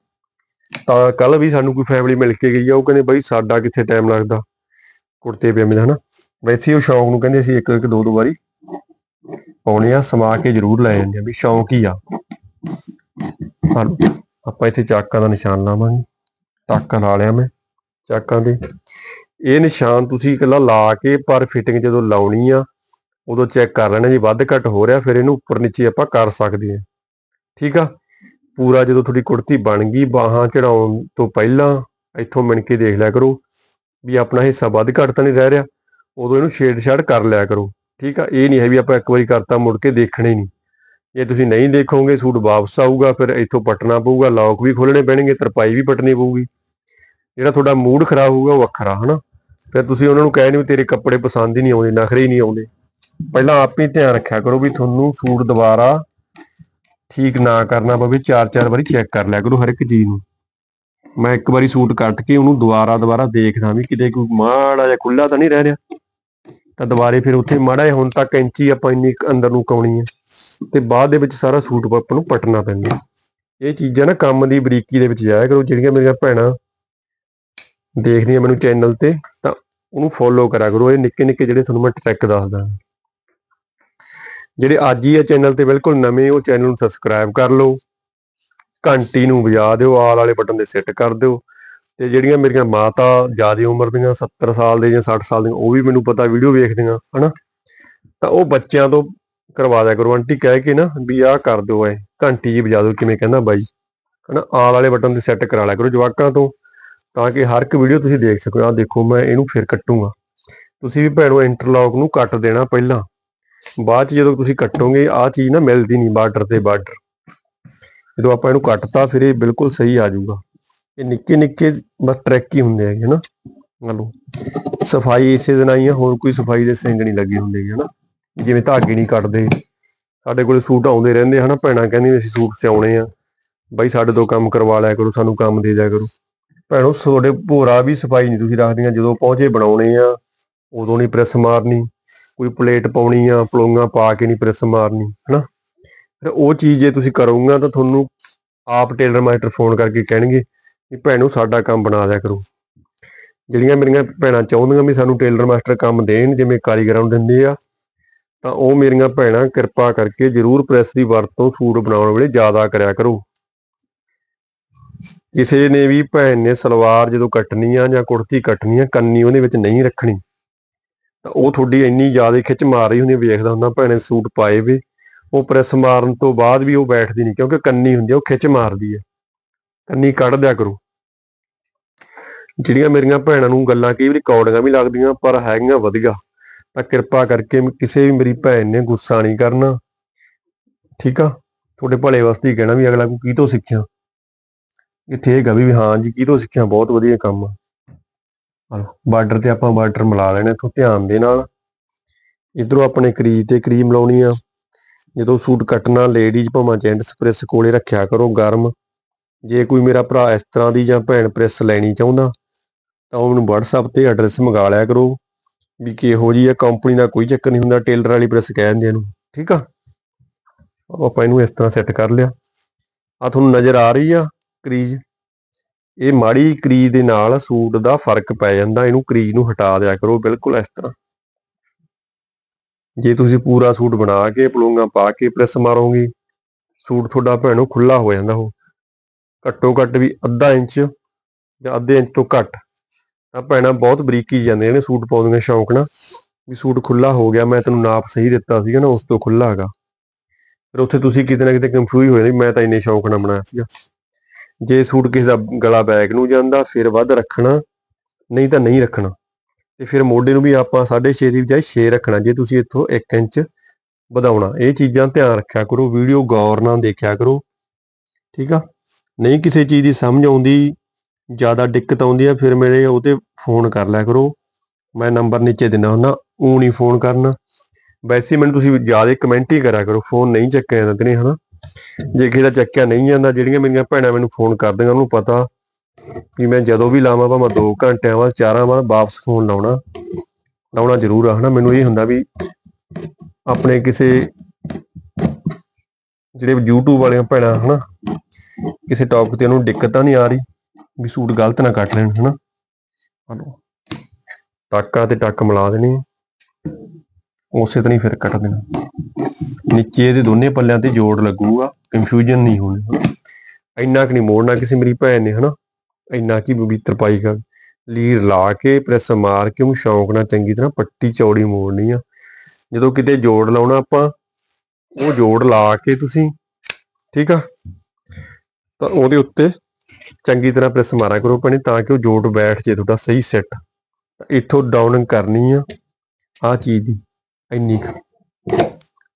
ਤਾਂ ਕੱਲ ਵੀ ਸਾਨੂੰ ਕੋਈ ਫੈਮਿਲੀ ਮਿਲ ਕੇ ਗਈ ਆ, ਉਹ ਕਹਿੰਦੇ ਬਾਈ ਸਾਡਾ ਕਿੱਥੇ ਟਾਈਮ ਲੱਗਦਾ ਕੁੜਤੇ ਪਜਾਮੇ ਦਾ ਹਨਾ। ਵੈਸੇ ਉਹ ਸ਼ੌਂਕ ਨੂੰ ਕਹਿੰਦੇ ਅਸੀਂ ਇੱਕ ਇੱਕ ਦੋ ਦੋ ਵਾਰੀ ਪਾਉਣੇ ਆ, ਸਮਾ ਕੇ ਜ਼ਰੂਰ ਲੈ ਜਾਂਦੇ ਆ ਵੀ ਸ਼ੌਂਕ ਹੀ ਆ। ਆਪਾਂ ਇੱਥੇ ਚਾਕਾਂ ਦਾ ਨਿਸ਼ਾਨ ਲਾਵਾਂਗੇ। ਟਾਕਾਂ ਲਾ ਲਿਆ ਮੈਂ, ਚਾਕਾਂ ਦੇ। ਇਹ ਨਿਸ਼ਾਨ ਤੁਸੀਂ ਇਕੱਲਾ ਲਾ ਕੇ, ਪਰ ਫਿਟਿੰਗ ਜਦੋਂ ਲਾਉਣੀ ਆ, ਉਦੋਂ ਚੈੱਕ ਕਰ ਲੈਣਾ ਜੀ, ਵੱਧ ਘੱਟ ਹੋ ਰਿਹਾ, ਫਿਰ ਇਹਨੂੰ ਉੱਪਰ ਨੀਚੇ ਆਪਾਂ ਕਰ ਸਕਦੇ ਹਾਂ ਠੀਕ ਆ? ਪੂਰਾ ਜਦੋਂ ਤੁਹਾਡੀ ਕੁੜਤੀ ਬਣ ਗਈ, ਬਾਹਾਂ ਚੜਾਉਣ ਤੋਂ ਪਹਿਲਾਂ ਇੱਥੋਂ ਮਿਣ ਕੇ ਦੇਖ ਲਿਆ ਕਰੋ, ਵੀ ਆਪਣਾ ਹਿੱਸਾ ਵੱਧ ਘੱਟ ਤਾਂ ਨਹੀਂ ਰਹਿ ਰਿਹਾ, ਉਦੋਂ ਇਹਨੂੰ ਛੇੜ ਛਾੜ ਕਰ ਲਿਆ ਕਰੋ। ਠੀਕ ਆ, ਇਹ ਨਹੀਂ ਹੈ ਵੀ ਆਪਾਂ ਇੱਕ ਵਾਰੀ ਕਰਤਾ ਮੁੜ ਕੇ ਦੇਖਣਾ ਹੀ ਨਹੀਂ। ਜੇ ਤੁਸੀਂ ਨਹੀਂ ਦੇਖੋਗੇ, ਸੂਟ ਵਾਪਸ ਆਊਗਾ, ਫਿਰ ਇੱਥੋਂ ਪਟਣਾ ਪਊਗਾ, ਲੌਕ ਵੀ ਖੋਲਣੇ ਪੈਣਗੇ, ਤਰਪਾਈ ਵੀ ਪਟਣੀ ਪਊਗੀ। ਜਿਹੜਾ ਤੁਹਾਡਾ ਮੂਡ ਖਰਾਬ ਹੋਊਗਾ, ਉਹ ਵੱਖਰਾ, ਹਨਾ? ਫਿਰ ਤੁਸੀਂ ਉਹਨਾਂ ਨੂੰ ਕਹਿ ਨਹੀਂ ਵੀ ਤੇਰੇ ਕੱਪੜੇ ਪਸੰਦ ਹੀ ਨਹੀਂ ਆਉਂਦੇ, ਨਖਰੇ ਹੀ ਨਹੀਂ ਆਉਂਦੇ। ਪਹਿਲਾਂ ਆਪ ਹੀ ਧਿਆਨ ਰੱਖਿਆ ਕਰੋ ਵੀ ਤੁਹਾਨੂੰ ਸੂਟ ਦੁਬਾਰਾ ਠੀਕ ਨਾ ਕਰਨਾ ਪਵੇ ਚਾਰ ਚਾਰ ਵਾਰੀ ਚੈੱਕ ਕਰ ਲਿਆ ਕਰੋ ਹਰ ਇੱਕ ਚੀਜ਼ ਨੂੰ। ਮੈਂ ਇੱਕ ਵਾਰੀ ਸੂਟ ਕੱਟ ਕੇ ਉਹਨੂੰ ਦੁਬਾਰਾ ਦੁਬਾਰਾ ਦੇਖਦਾ ਵੀ ਕਿਤੇ ਕੋਈ ਮਾੜਾ ਜਿਹਾ ਖੁੱਲਾ ਤਾਂ ਨਹੀਂ ਰਹਿ ਰਿਹਾ। ਤਾਂ ਦੁਬਾਰੇ ਫਿਰ ਉੱਥੇ ਮਾੜਾ ਹੁਣ ਤੱਕ ਇੰਚੀ ਆਪਾਂ ਇੰਨੀ ਅੰਦਰ ਨੂੰ ਕਾਉਣੀ ਹੈ ਤੇ ਬਾਅਦ ਦੇ ਵਿੱਚ ਸਾਰਾ ਸੂਟ ਆਪਾਂ ਨੂੰ ਪਟਣਾ ਪੈਂਦਾ। ਇਹ ਚੀਜ਼ਾਂ ਨਾ ਕੰਮ ਦੀ ਬਰੀਕੀ ਦੇ ਵਿੱਚ ਜਾਇਆ ਕਰੋ। ਜਿਹੜੀਆਂ ਮੇਰੀਆਂ ਭੈਣਾਂ ਦੇਖਦੀਆਂ ਮੈਨੂੰ ਚੈਨਲ ਤੇ, ਤਾਂ ਉਹਨੂੰ ਫੋਲੋ ਕਰਾ ਕਰੋ। ਇਹ ਨਿੱਕੇ ਨਿੱਕੇ ਜਿਹੜੇ ਤੁਹਾਨੂੰ ਮੈਂ ਟ੍ਰੈਕ ਦੱਸਦਾ। ਜਿਹੜੇ ਅੱਜ ਹੀ ਆ ਚੈਨਲ ਤੇ ਬਿਲਕੁਲ ਨਵੇਂ, ਉਹ ਚੈਨਲ ਨੂੰ ਸਬਸਕ੍ਰਾਈਬ ਕਰ ਲਓ। ਘੰਟੀ ਨੂੰ ਵਜਾ ਦਿਓ। ਆਲ ਵਾਲੇ ਬਟਨ ਦੇ ਸੈੱਟ ਕਰ ਦਿਓ। ਤੇ ਜਿਹੜੀਆਂ ਮੇਰੀਆਂ ਮਾਤਾ ਜਿਆਦੀ ਉਮਰ ਦੀਆਂ 70 ਸਾਲ ਦੇ ਜਾਂ 60 ਸਾਲ ਦੀਆਂ, ਉਹ ਵੀ ਮੈਨੂੰ ਪਤਾ ਵੀਡੀਓ ਵੇਖਦੀਆਂ, ਹਨਾ? ਤਾਂ ਉਹ ਬੱਚਿਆਂ ਤੋਂ ਕਰਵਾ ਦਿਆ ਕਰੋ। ਆਂਟੀ ਕਹਿ ਕੇ ਨਾ ਵੀ ਆਹ ਕਰ ਦਿਓ ਐ। ਘੰਟੀ ਜੀ ਵਜਾ ਦਿਓ, ਕਿਵੇਂ ਕਹਿੰਦਾ ਬਾਈ। ਹਨਾ, ਆਲ ਵਾਲੇ ਬਟਨ ਤੇ ਸੈੱਟ ਕਰਾ ਲਿਆ ਕਰੋ ਜਵਾਕਾਂ ਤੋਂ, ਤਾਂ ਕਿ ਹਰ ਇੱਕ ਵੀਡੀਓ ਤੁਸੀਂ ਦੇਖ ਸਕੋ। ਆਹ ਦੇਖੋ, ਮੈਂ ਇਹਨੂੰ ਫਿਰ ਕੱਟੂਗਾ। ਤੁਸੀਂ ਵੀ ਭੈਣੋ ਇੰਟਰਲੌਕ ਨੂੰ ਕੱਟ ਦੇਣਾ ਪਹਿਲਾਂ। ਬਾਅਦ ਚ ਜਦੋਂ ਤੁਸੀਂ ਕੱਟੋਗੇ, ਆਹ ਚੀਜ਼ ਨਾ ਮਿਲਦੀ ਨਹੀਂ ਬਾਰਡਰ ਤੇ ਬਾਰਡਰ। ਜਦੋਂ ਆਪਾਂ ਇਹਨੂੰ ਕੱਟਤਾ, ਫਿਰ ਇਹ ਬਿਲਕੁਲ ਸਹੀ ਆ ਜਾਊਗਾ। ਇਹ ਨਿੱਕੇ ਨਿੱਕੇ ਬਸ ਟਰੈਕ ਹੀ ਹੁੰਦੇ ਹੈਗੇ, ਹਨਾ? ਮੰਨ ਲਓ ਸਫ਼ਾਈ ਇਸੇ ਦਿਨ ਆਈ ਆ, ਹੋਰ ਕੋਈ ਸਫ਼ਾਈ ਦੇ ਸਿੰਗ ਨਹੀਂ ਲੱਗੇ ਹੁੰਦੇ ਹਨਾ? ਜਿਵੇਂ ਧਾਗੇ ਨਹੀਂ ਕੱਟਦੇ। ਸਾਡੇ ਕੋਲੇ ਸੂਟ ਆਉਂਦੇ ਰਹਿੰਦੇ ਹਨਾ? ਭੈਣਾਂ ਕਹਿੰਦੀਆਂ ਅਸੀਂ ਸੂਟ ਸਿਆਉਣੇ ਆ। ਬਾਈ, ਸਾਡੇ ਤੋਂ ਕੰਮ ਕਰਵਾ ਲਿਆ ਕਰੋ, ਸਾਨੂੰ ਕੰਮ ਦੇ ਦਿਆ ਕਰੋ। ਭੈਣੋ, ਤੁਹਾਡੇ ਭੋਰਾ ਵੀ ਸਫ਼ਾਈ ਨਹੀਂ ਤੁਸੀਂ ਰੱਖਦੀਆਂ, ਜਦੋਂ ਪਹੁੰਚੇ ਬਣਾਉਣੇ ਆ, ਉਦੋਂ ਨਹੀਂ ਪ੍ਰੈਸ ਮਾਰਨੀ। ਕੋਈ ਪਲੇਟ ਪਾਉਣੀ ਆ, ਪਲੋਂਗਾ ਪਾ ਕੇ ਨਹੀਂ ਪ੍ਰੈਸ ਮਾਰਨੀ, ਹਨਾ? ਫਿਰ ਉਹ ਚੀਜ਼ ਜੇ ਤੁਸੀਂ ਕਰੋਗੇ ਤਾਂ ਤੁਹਾਨੂੰ ਆਪ ਟੇਲਰ ਮਾਸਟਰ ਫੋਨ ਕਰਕੇ ਕਹਿਣਗੇ ਵੀ ਭੈਣੋ ਸਾਡਾ ਕੰਮ ਬਣਾ ਦਿਆ ਕਰੋ। ਜਿਹੜੀਆਂ ਮੇਰੀਆਂ ਭੈਣਾਂ ਚਾਹੁੰਦੀਆਂ ਵੀ ਸਾਨੂੰ ਟੇਲਰ ਮਾਸਟਰ ਕੰਮ ਦੇਣ ਜਿਵੇਂ ਕਾਰੀਗਰਾਂ ਨੂੰ ਦਿੰਦੇ ਆ ਤਾਂ ਉਹ ਮੇਰੀਆਂ ਭੈਣਾਂ ਕਿਰਪਾ ਕਰਕੇ ਜਰੂਰ ਪ੍ਰੈਸ ਦੀ ਵਰਤੋਂ ਸੂਟ ਬਣਾਉਣ ਵੇਲੇ ਜ਼ਿਆਦਾ ਕਰਿਆ ਕਰੋ। ਕਿਸੇ ਨੇ ਵੀ ਭੈਣ ਨੇ ਸਲਵਾਰ ਜਦੋਂ ਕੱਟਣੀ ਆ ਜਾਂ ਕੁੜਤੀ ਕੱਟਣੀ ਆ ਕੰਨੀ ਉਹਦੇ ਵਿੱਚ ਨਹੀਂ ਰੱਖਣੀ। ਤਾਂ ਉਹ ਤੁਹਾਡੀ ਇੰਨੀ ਜ਼ਿਆਦਾ ਖਿੱਚ ਮਾਰ ਰਹੀ ਹੁੰਦੀ ਆ, ਵੇਖਦਾ ਹੁੰਦਾ ਭੈਣੇ ਸੂਟ ਪਾਏ ਵੇ ਉਹ ਪ੍ਰੈਸ ਮਾਰਨ ਤੋਂ ਬਾਅਦ ਵੀ ਉਹ ਬੈਠਦੀ ਨਹੀਂ ਕਿਉਂਕਿ ਕੰਨੀ ਹੁੰਦੀ ਆ ਉਹ ਖਿੱਚ ਮਾਰਦੀ ਹੈ ਕੰਨੀ ਕੱਢ ਦਿਆ ਕਰੋ। ਜਿਹੜੀਆਂ ਮੇਰੀਆਂ ਭੈਣਾਂ ਨੂੰ ਗੱਲਾਂ ਕਈ ਵਾਰੀ ਕੌੜੀਆਂ ਵੀ ਲੱਗਦੀਆਂ, ਪਰ ਹੈਗੀਆਂ ਵਧੀਆ। ਤਾਂ ਕਿਰਪਾ ਕਰਕੇ ਕਿਸੇ ਵੀ ਮੇਰੀ ਭੈਣ ਨੇ ਗੁੱਸਾ ਨਹੀਂ ਕਰਨਾ। ਠੀਕ ਆ? ਤੁਹਾਡੇ ਭਲੇ ਵਾਸਤੇ ਹੀ ਕਹਿਣਾ ਵੀ ਅਗਲਾ ਕੋ ਕੀ ਤੋਂ ਸਿੱਖਿਆ। ਇੱਥੇ ਇਹ ਗਾ ਵੀ ਹਾਂ ਜੀ, ਕੀ ਤੋਂ ਸਿੱਖਿਆ? ਬਹੁਤ ਵਧੀਆ ਕੰਮ ਆ। ਬਾਰਡਰ ਤੇ ਆਪਾਂ ਬਾਰਡਰ ਮਿਲਾ ਲੈਣਾ ਇੱਥੋਂ ਧਿਆਨ ਦੇ ਨਾਲ। ਇਧਰੋਂ ਆਪਣੇ ਕਰੀਜ ਤੇ ਕਰੀਮ ਲਾਉਣੀ ਆ। ਜਦੋਂ ਸੂਟ ਕੱਟਣਾ ਲੇਡੀਜ਼ ਭਾਵੇਂ ਜੈਂਟਸ ਪ੍ਰੈਸ ਕੋਲੇ ਰੱਖਿਆ ਕਰੋ, ਗਰਮ। ਜੇ ਕੋਈ ਮੇਰਾ ਭਰਾ ਇਸ ਤਰ੍ਹਾਂ ਦੀ ਜਾਂ ਭੈਣ ਪ੍ਰੈਸ ਲੈਣੀ ਚਾਹੁੰਦਾ, ਤਾਂ ਉਹ ਮੈਨੂੰ WhatsApp ਤੇ ਐਡਰੈਸ ਮੰਗਾ ਲਿਆ ਕਰੋ ਵੀ ਕਿਹੋ ਜੀ ਆ ਕੰਪਨੀ ਦਾ ਕੋਈ ਚੱਕਰ ਨਹੀਂ ਹੁੰਦਾ ਟੇਲਰ ਵਾਲੀ ਪ੍ਰੈਸ ਕਹਿ ਦਿੰਦੇ ਇਹਨੂੰ, ਠੀਕ ਆ? ਉਹ ਆਪਾਂ ਇਹਨੂੰ ਇਸ ਤਰ੍ਹਾਂ ਸੈੱਟ ਕਰ ਲਿਆ। ਆ ਤੁਹਾਨੂੰ ਨਜ਼ਰ ਆ ਰਹੀ ਆ ਕਰੀਜ। ਇਹ ਮਾੜੀ ਕਰੀਜ ਦੇ ਨਾਲ ਸੂਟ ਦਾ ਫ਼ਰਕ ਪੈ ਜਾਂਦਾ, ਇਹਨੂੰ ਕਰੀਜ ਨੂੰ ਹਟਾ ਦਿਆ ਕਰੋ ਬਿਲਕੁਲ ਇਸ ਤਰ੍ਹਾਂ। ਜੇ ਤੁਸੀਂ ਪੂਰਾ ਸੂਟ ਬਣਾ ਕੇ, ਪਲੂੰਗਾ ਪਾ ਕੇ ਪ੍ਰੈਸ ਮਾਰੋਗੇ, ਸੂਟ ਤੁਹਾਡਾ ਭੈਣੋ ਖੁੱਲਾ ਹੋ ਜਾਂਦਾ ਉਹ। ਘੱਟੋ ਘੱਟ ਵੀ ਅੱਧਾ ਇੰਚ ਜਾਂ ਅੱਧੇ ਇੰਚ ਤੋਂ ਘੱਟ। ਤਾਂ ਭੈਣਾਂ ਬਹੁਤ ਬਰੀਕੀ ਜਾਂਦੇ ਨੇ ਸੂਟ ਪਾਉਂਦੀਆਂ ਸ਼ੌਂਕ ਨਾਲ ਵੀ ਸੂਟ ਖੁੱਲਾ ਹੋ ਗਿਆ, ਮੈਂ ਤੈਨੂੰ ਨਾਪ ਸਹੀ ਦਿੱਤਾ ਸੀਗਾ ਨਾ, ਉਸ ਤੋਂ ਖੁੱਲਾ ਹੈਗਾ। ਫਿਰ ਉੱਥੇ ਤੁਸੀਂ ਕਿਤੇ ਨਾ ਕਿਤੇ ਕੰਫਿਊਜ਼ ਹੋ ਜਾਂਦੇ ਮੈਂ ਤਾਂ ਇੰਨੇ ਸ਼ੌਂਕ ਨਾਲ ਬਣਾਇਆ ਸੀਗਾ। ਜੇ ਸੂਟ ਕਿਸੇ ਦਾ ਗਲਾ ਬੈਕ ਨੂੰ ਜਾਂਦਾ, ਫਿਰ ਵੱਧ ਰੱਖਣਾ, ਨਹੀਂ ਤਾਂ ਨਹੀਂ ਰੱਖਣਾ। ਤੇ ਫਿਰ ਮੋਢੇ ਨੂੰ ਵੀ ਆਪਾਂ 6.5 ਦੀ ਬਜਾਏ 6 ਰੱਖਣਾ, ਜੇ ਤੁਸੀਂ ਇੱਥੋਂ 1 ਇੰਚ ਵਧਾਉਣਾ। ਇਹ ਚੀਜ਼ਾਂ ਧਿਆਨ ਰੱਖਿਆ ਕਰੋ, ਵੀਡੀਓ ਗੌਰ ਨਾਲ ਦੇਖਿਆ ਕਰੋ। ਠੀਕ ਆ? ਨਹੀਂ ਕਿਸੇ ਚੀਜ਼ ਦੀ ਸਮਝ ਆਉਂਦੀ, ਜ਼ਿਆਦਾ ਦਿੱਕਤ ਆਉਂਦੀ ਆ, ਫਿਰ ਮੇਰੇ ਉਹਤੇ ਫੋਨ ਕਰ ਲਿਆ ਕਰੋ। ਮੈਂ ਨੰਬਰ ਨੀਚੇ ਦਿੰਦਾ ਹੁੰਦਾ, ਊਂ ਨਹੀਂ ਫੋਨ ਕਰਨਾ। ਵੈਸੇ ਮੈਨੂੰ ਤੁਸੀਂ ਜ਼ਿਆਦਾ ਕਮੈਂਟ ਹੀ ਕਰਿਆ ਕਰੋ, ਫੋਨ ਨਹੀਂ ਚੱਕਿਆ ਜਾਂਦਾ ਤੇ ਹਨਾ? ਜੇ ਕਿਸੇ ਦਾ ਚੱਕਿਆ ਨਹੀਂ ਜਾਂਦਾ, ਜਿਹੜੀਆਂ ਮੇਰੀਆਂ ਭੈਣਾਂ ਮੈਨੂੰ ਫੋਨ ਕਰਦੀਆਂ, ਉਹਨੂੰ ਪਤਾ ਕਿ ਮੈਂ ਜਦੋਂ ਵੀ ਲਾਵਾਂ, ਭਾਵੇਂ 2 ਘੰਟਿਆਂ ਬਾਅਦ, ਚਾਰਾਂ ਬਾਅਦ, ਵਾਪਸ ਫੋਨ ਲਾਉਣਾ ਲਾਉਣਾ ਜ਼ਰੂਰ ਆ, ਹਨਾ? ਮੈਨੂੰ ਇਹ ਹੁੰਦਾ ਵੀ ਆਪਣੇ ਕਿਸੇ, ਜਿਹੜੇ YouTube ਵਾਲੀਆਂ ਭੈਣਾਂ, ਹਨਾ? ਕਿਸੇ ਟੌਪਿਕ ਤੇ ਉਹਨੂੰ ਦਿੱਕਤ ਤਾਂ ਨਹੀਂ ਆ ਰਹੀ, ਵੀ ਸੂਟ ਗਲਤ ਨਾ ਕੱਟ ਲੈਣ, ਹਨਾ? ਹਲੋ। ਟਾਕਾਂ ਤੇ ਟੱਕ ਮਿਲਾ ਦੇਣੀ ਉਸੇ ਤਰ੍ਹਾਂ ਹੀ ਫਿਰ ਕੱਟ ਦੇਣਾ। ਨੀਚੇ ਇਹਦੇ ਦੋਨੇ ਪੱਲਿਆਂ ਤੇ ਜੋੜ ਲੱਗੂਗਾ ਕਨਫਿਊਜ਼ਨ ਨਹੀਂ ਹੋਣੀ ਇੰਨਾ ਕੁ ਨਹੀਂ ਮੋੜਨਾ ਕਿਸੇ ਮੇਰੀ ਭੈਣ ਨੇ, ਹਨਾ? ਇੰਨਾ ਕੀ ਬੁਗੀ ਪਾਈ ਕਰ। ਲੀਰ ਲਾ ਕੇ ਪ੍ਰੈਸ ਮਾਰ ਕੇ ਉਹਨੂੰ ਸ਼ੌਂਕ ਨਾਲ ਚੰਗੀ ਤਰ੍ਹਾਂ ਪੱਟੀ ਚੌੜੀ ਮੋੜਨੀ ਆ। ਜਦੋਂ ਕਿਤੇ ਜੋੜ ਲਾਉਣਾ ਆਪਾਂ, ਉਹ ਜੋੜ ਲਾ ਕੇ ਤੁਸੀਂ, ਠੀਕ ਆ? ਤਾਂ ਉਹਦੇ ਉੱਤੇ ਚੰਗੀ ਤਰ੍ਹਾਂ ਪ੍ਰੈਸ ਮਾਰਿਆ ਕਰੋ ਭੈਣੇ, ਤਾਂ ਕਿ ਉਹ ਜੋੜ ਬੈਠ ਜੇ, ਤੁਹਾਡਾ ਸਹੀ ਸੈੱਟ ਇੱਥੋਂ ਡਾਊਨਿੰਗ ਕਰਨੀ ਆ ਆ ਚੀਜ਼ ਦੀ, ਇੰਨੀ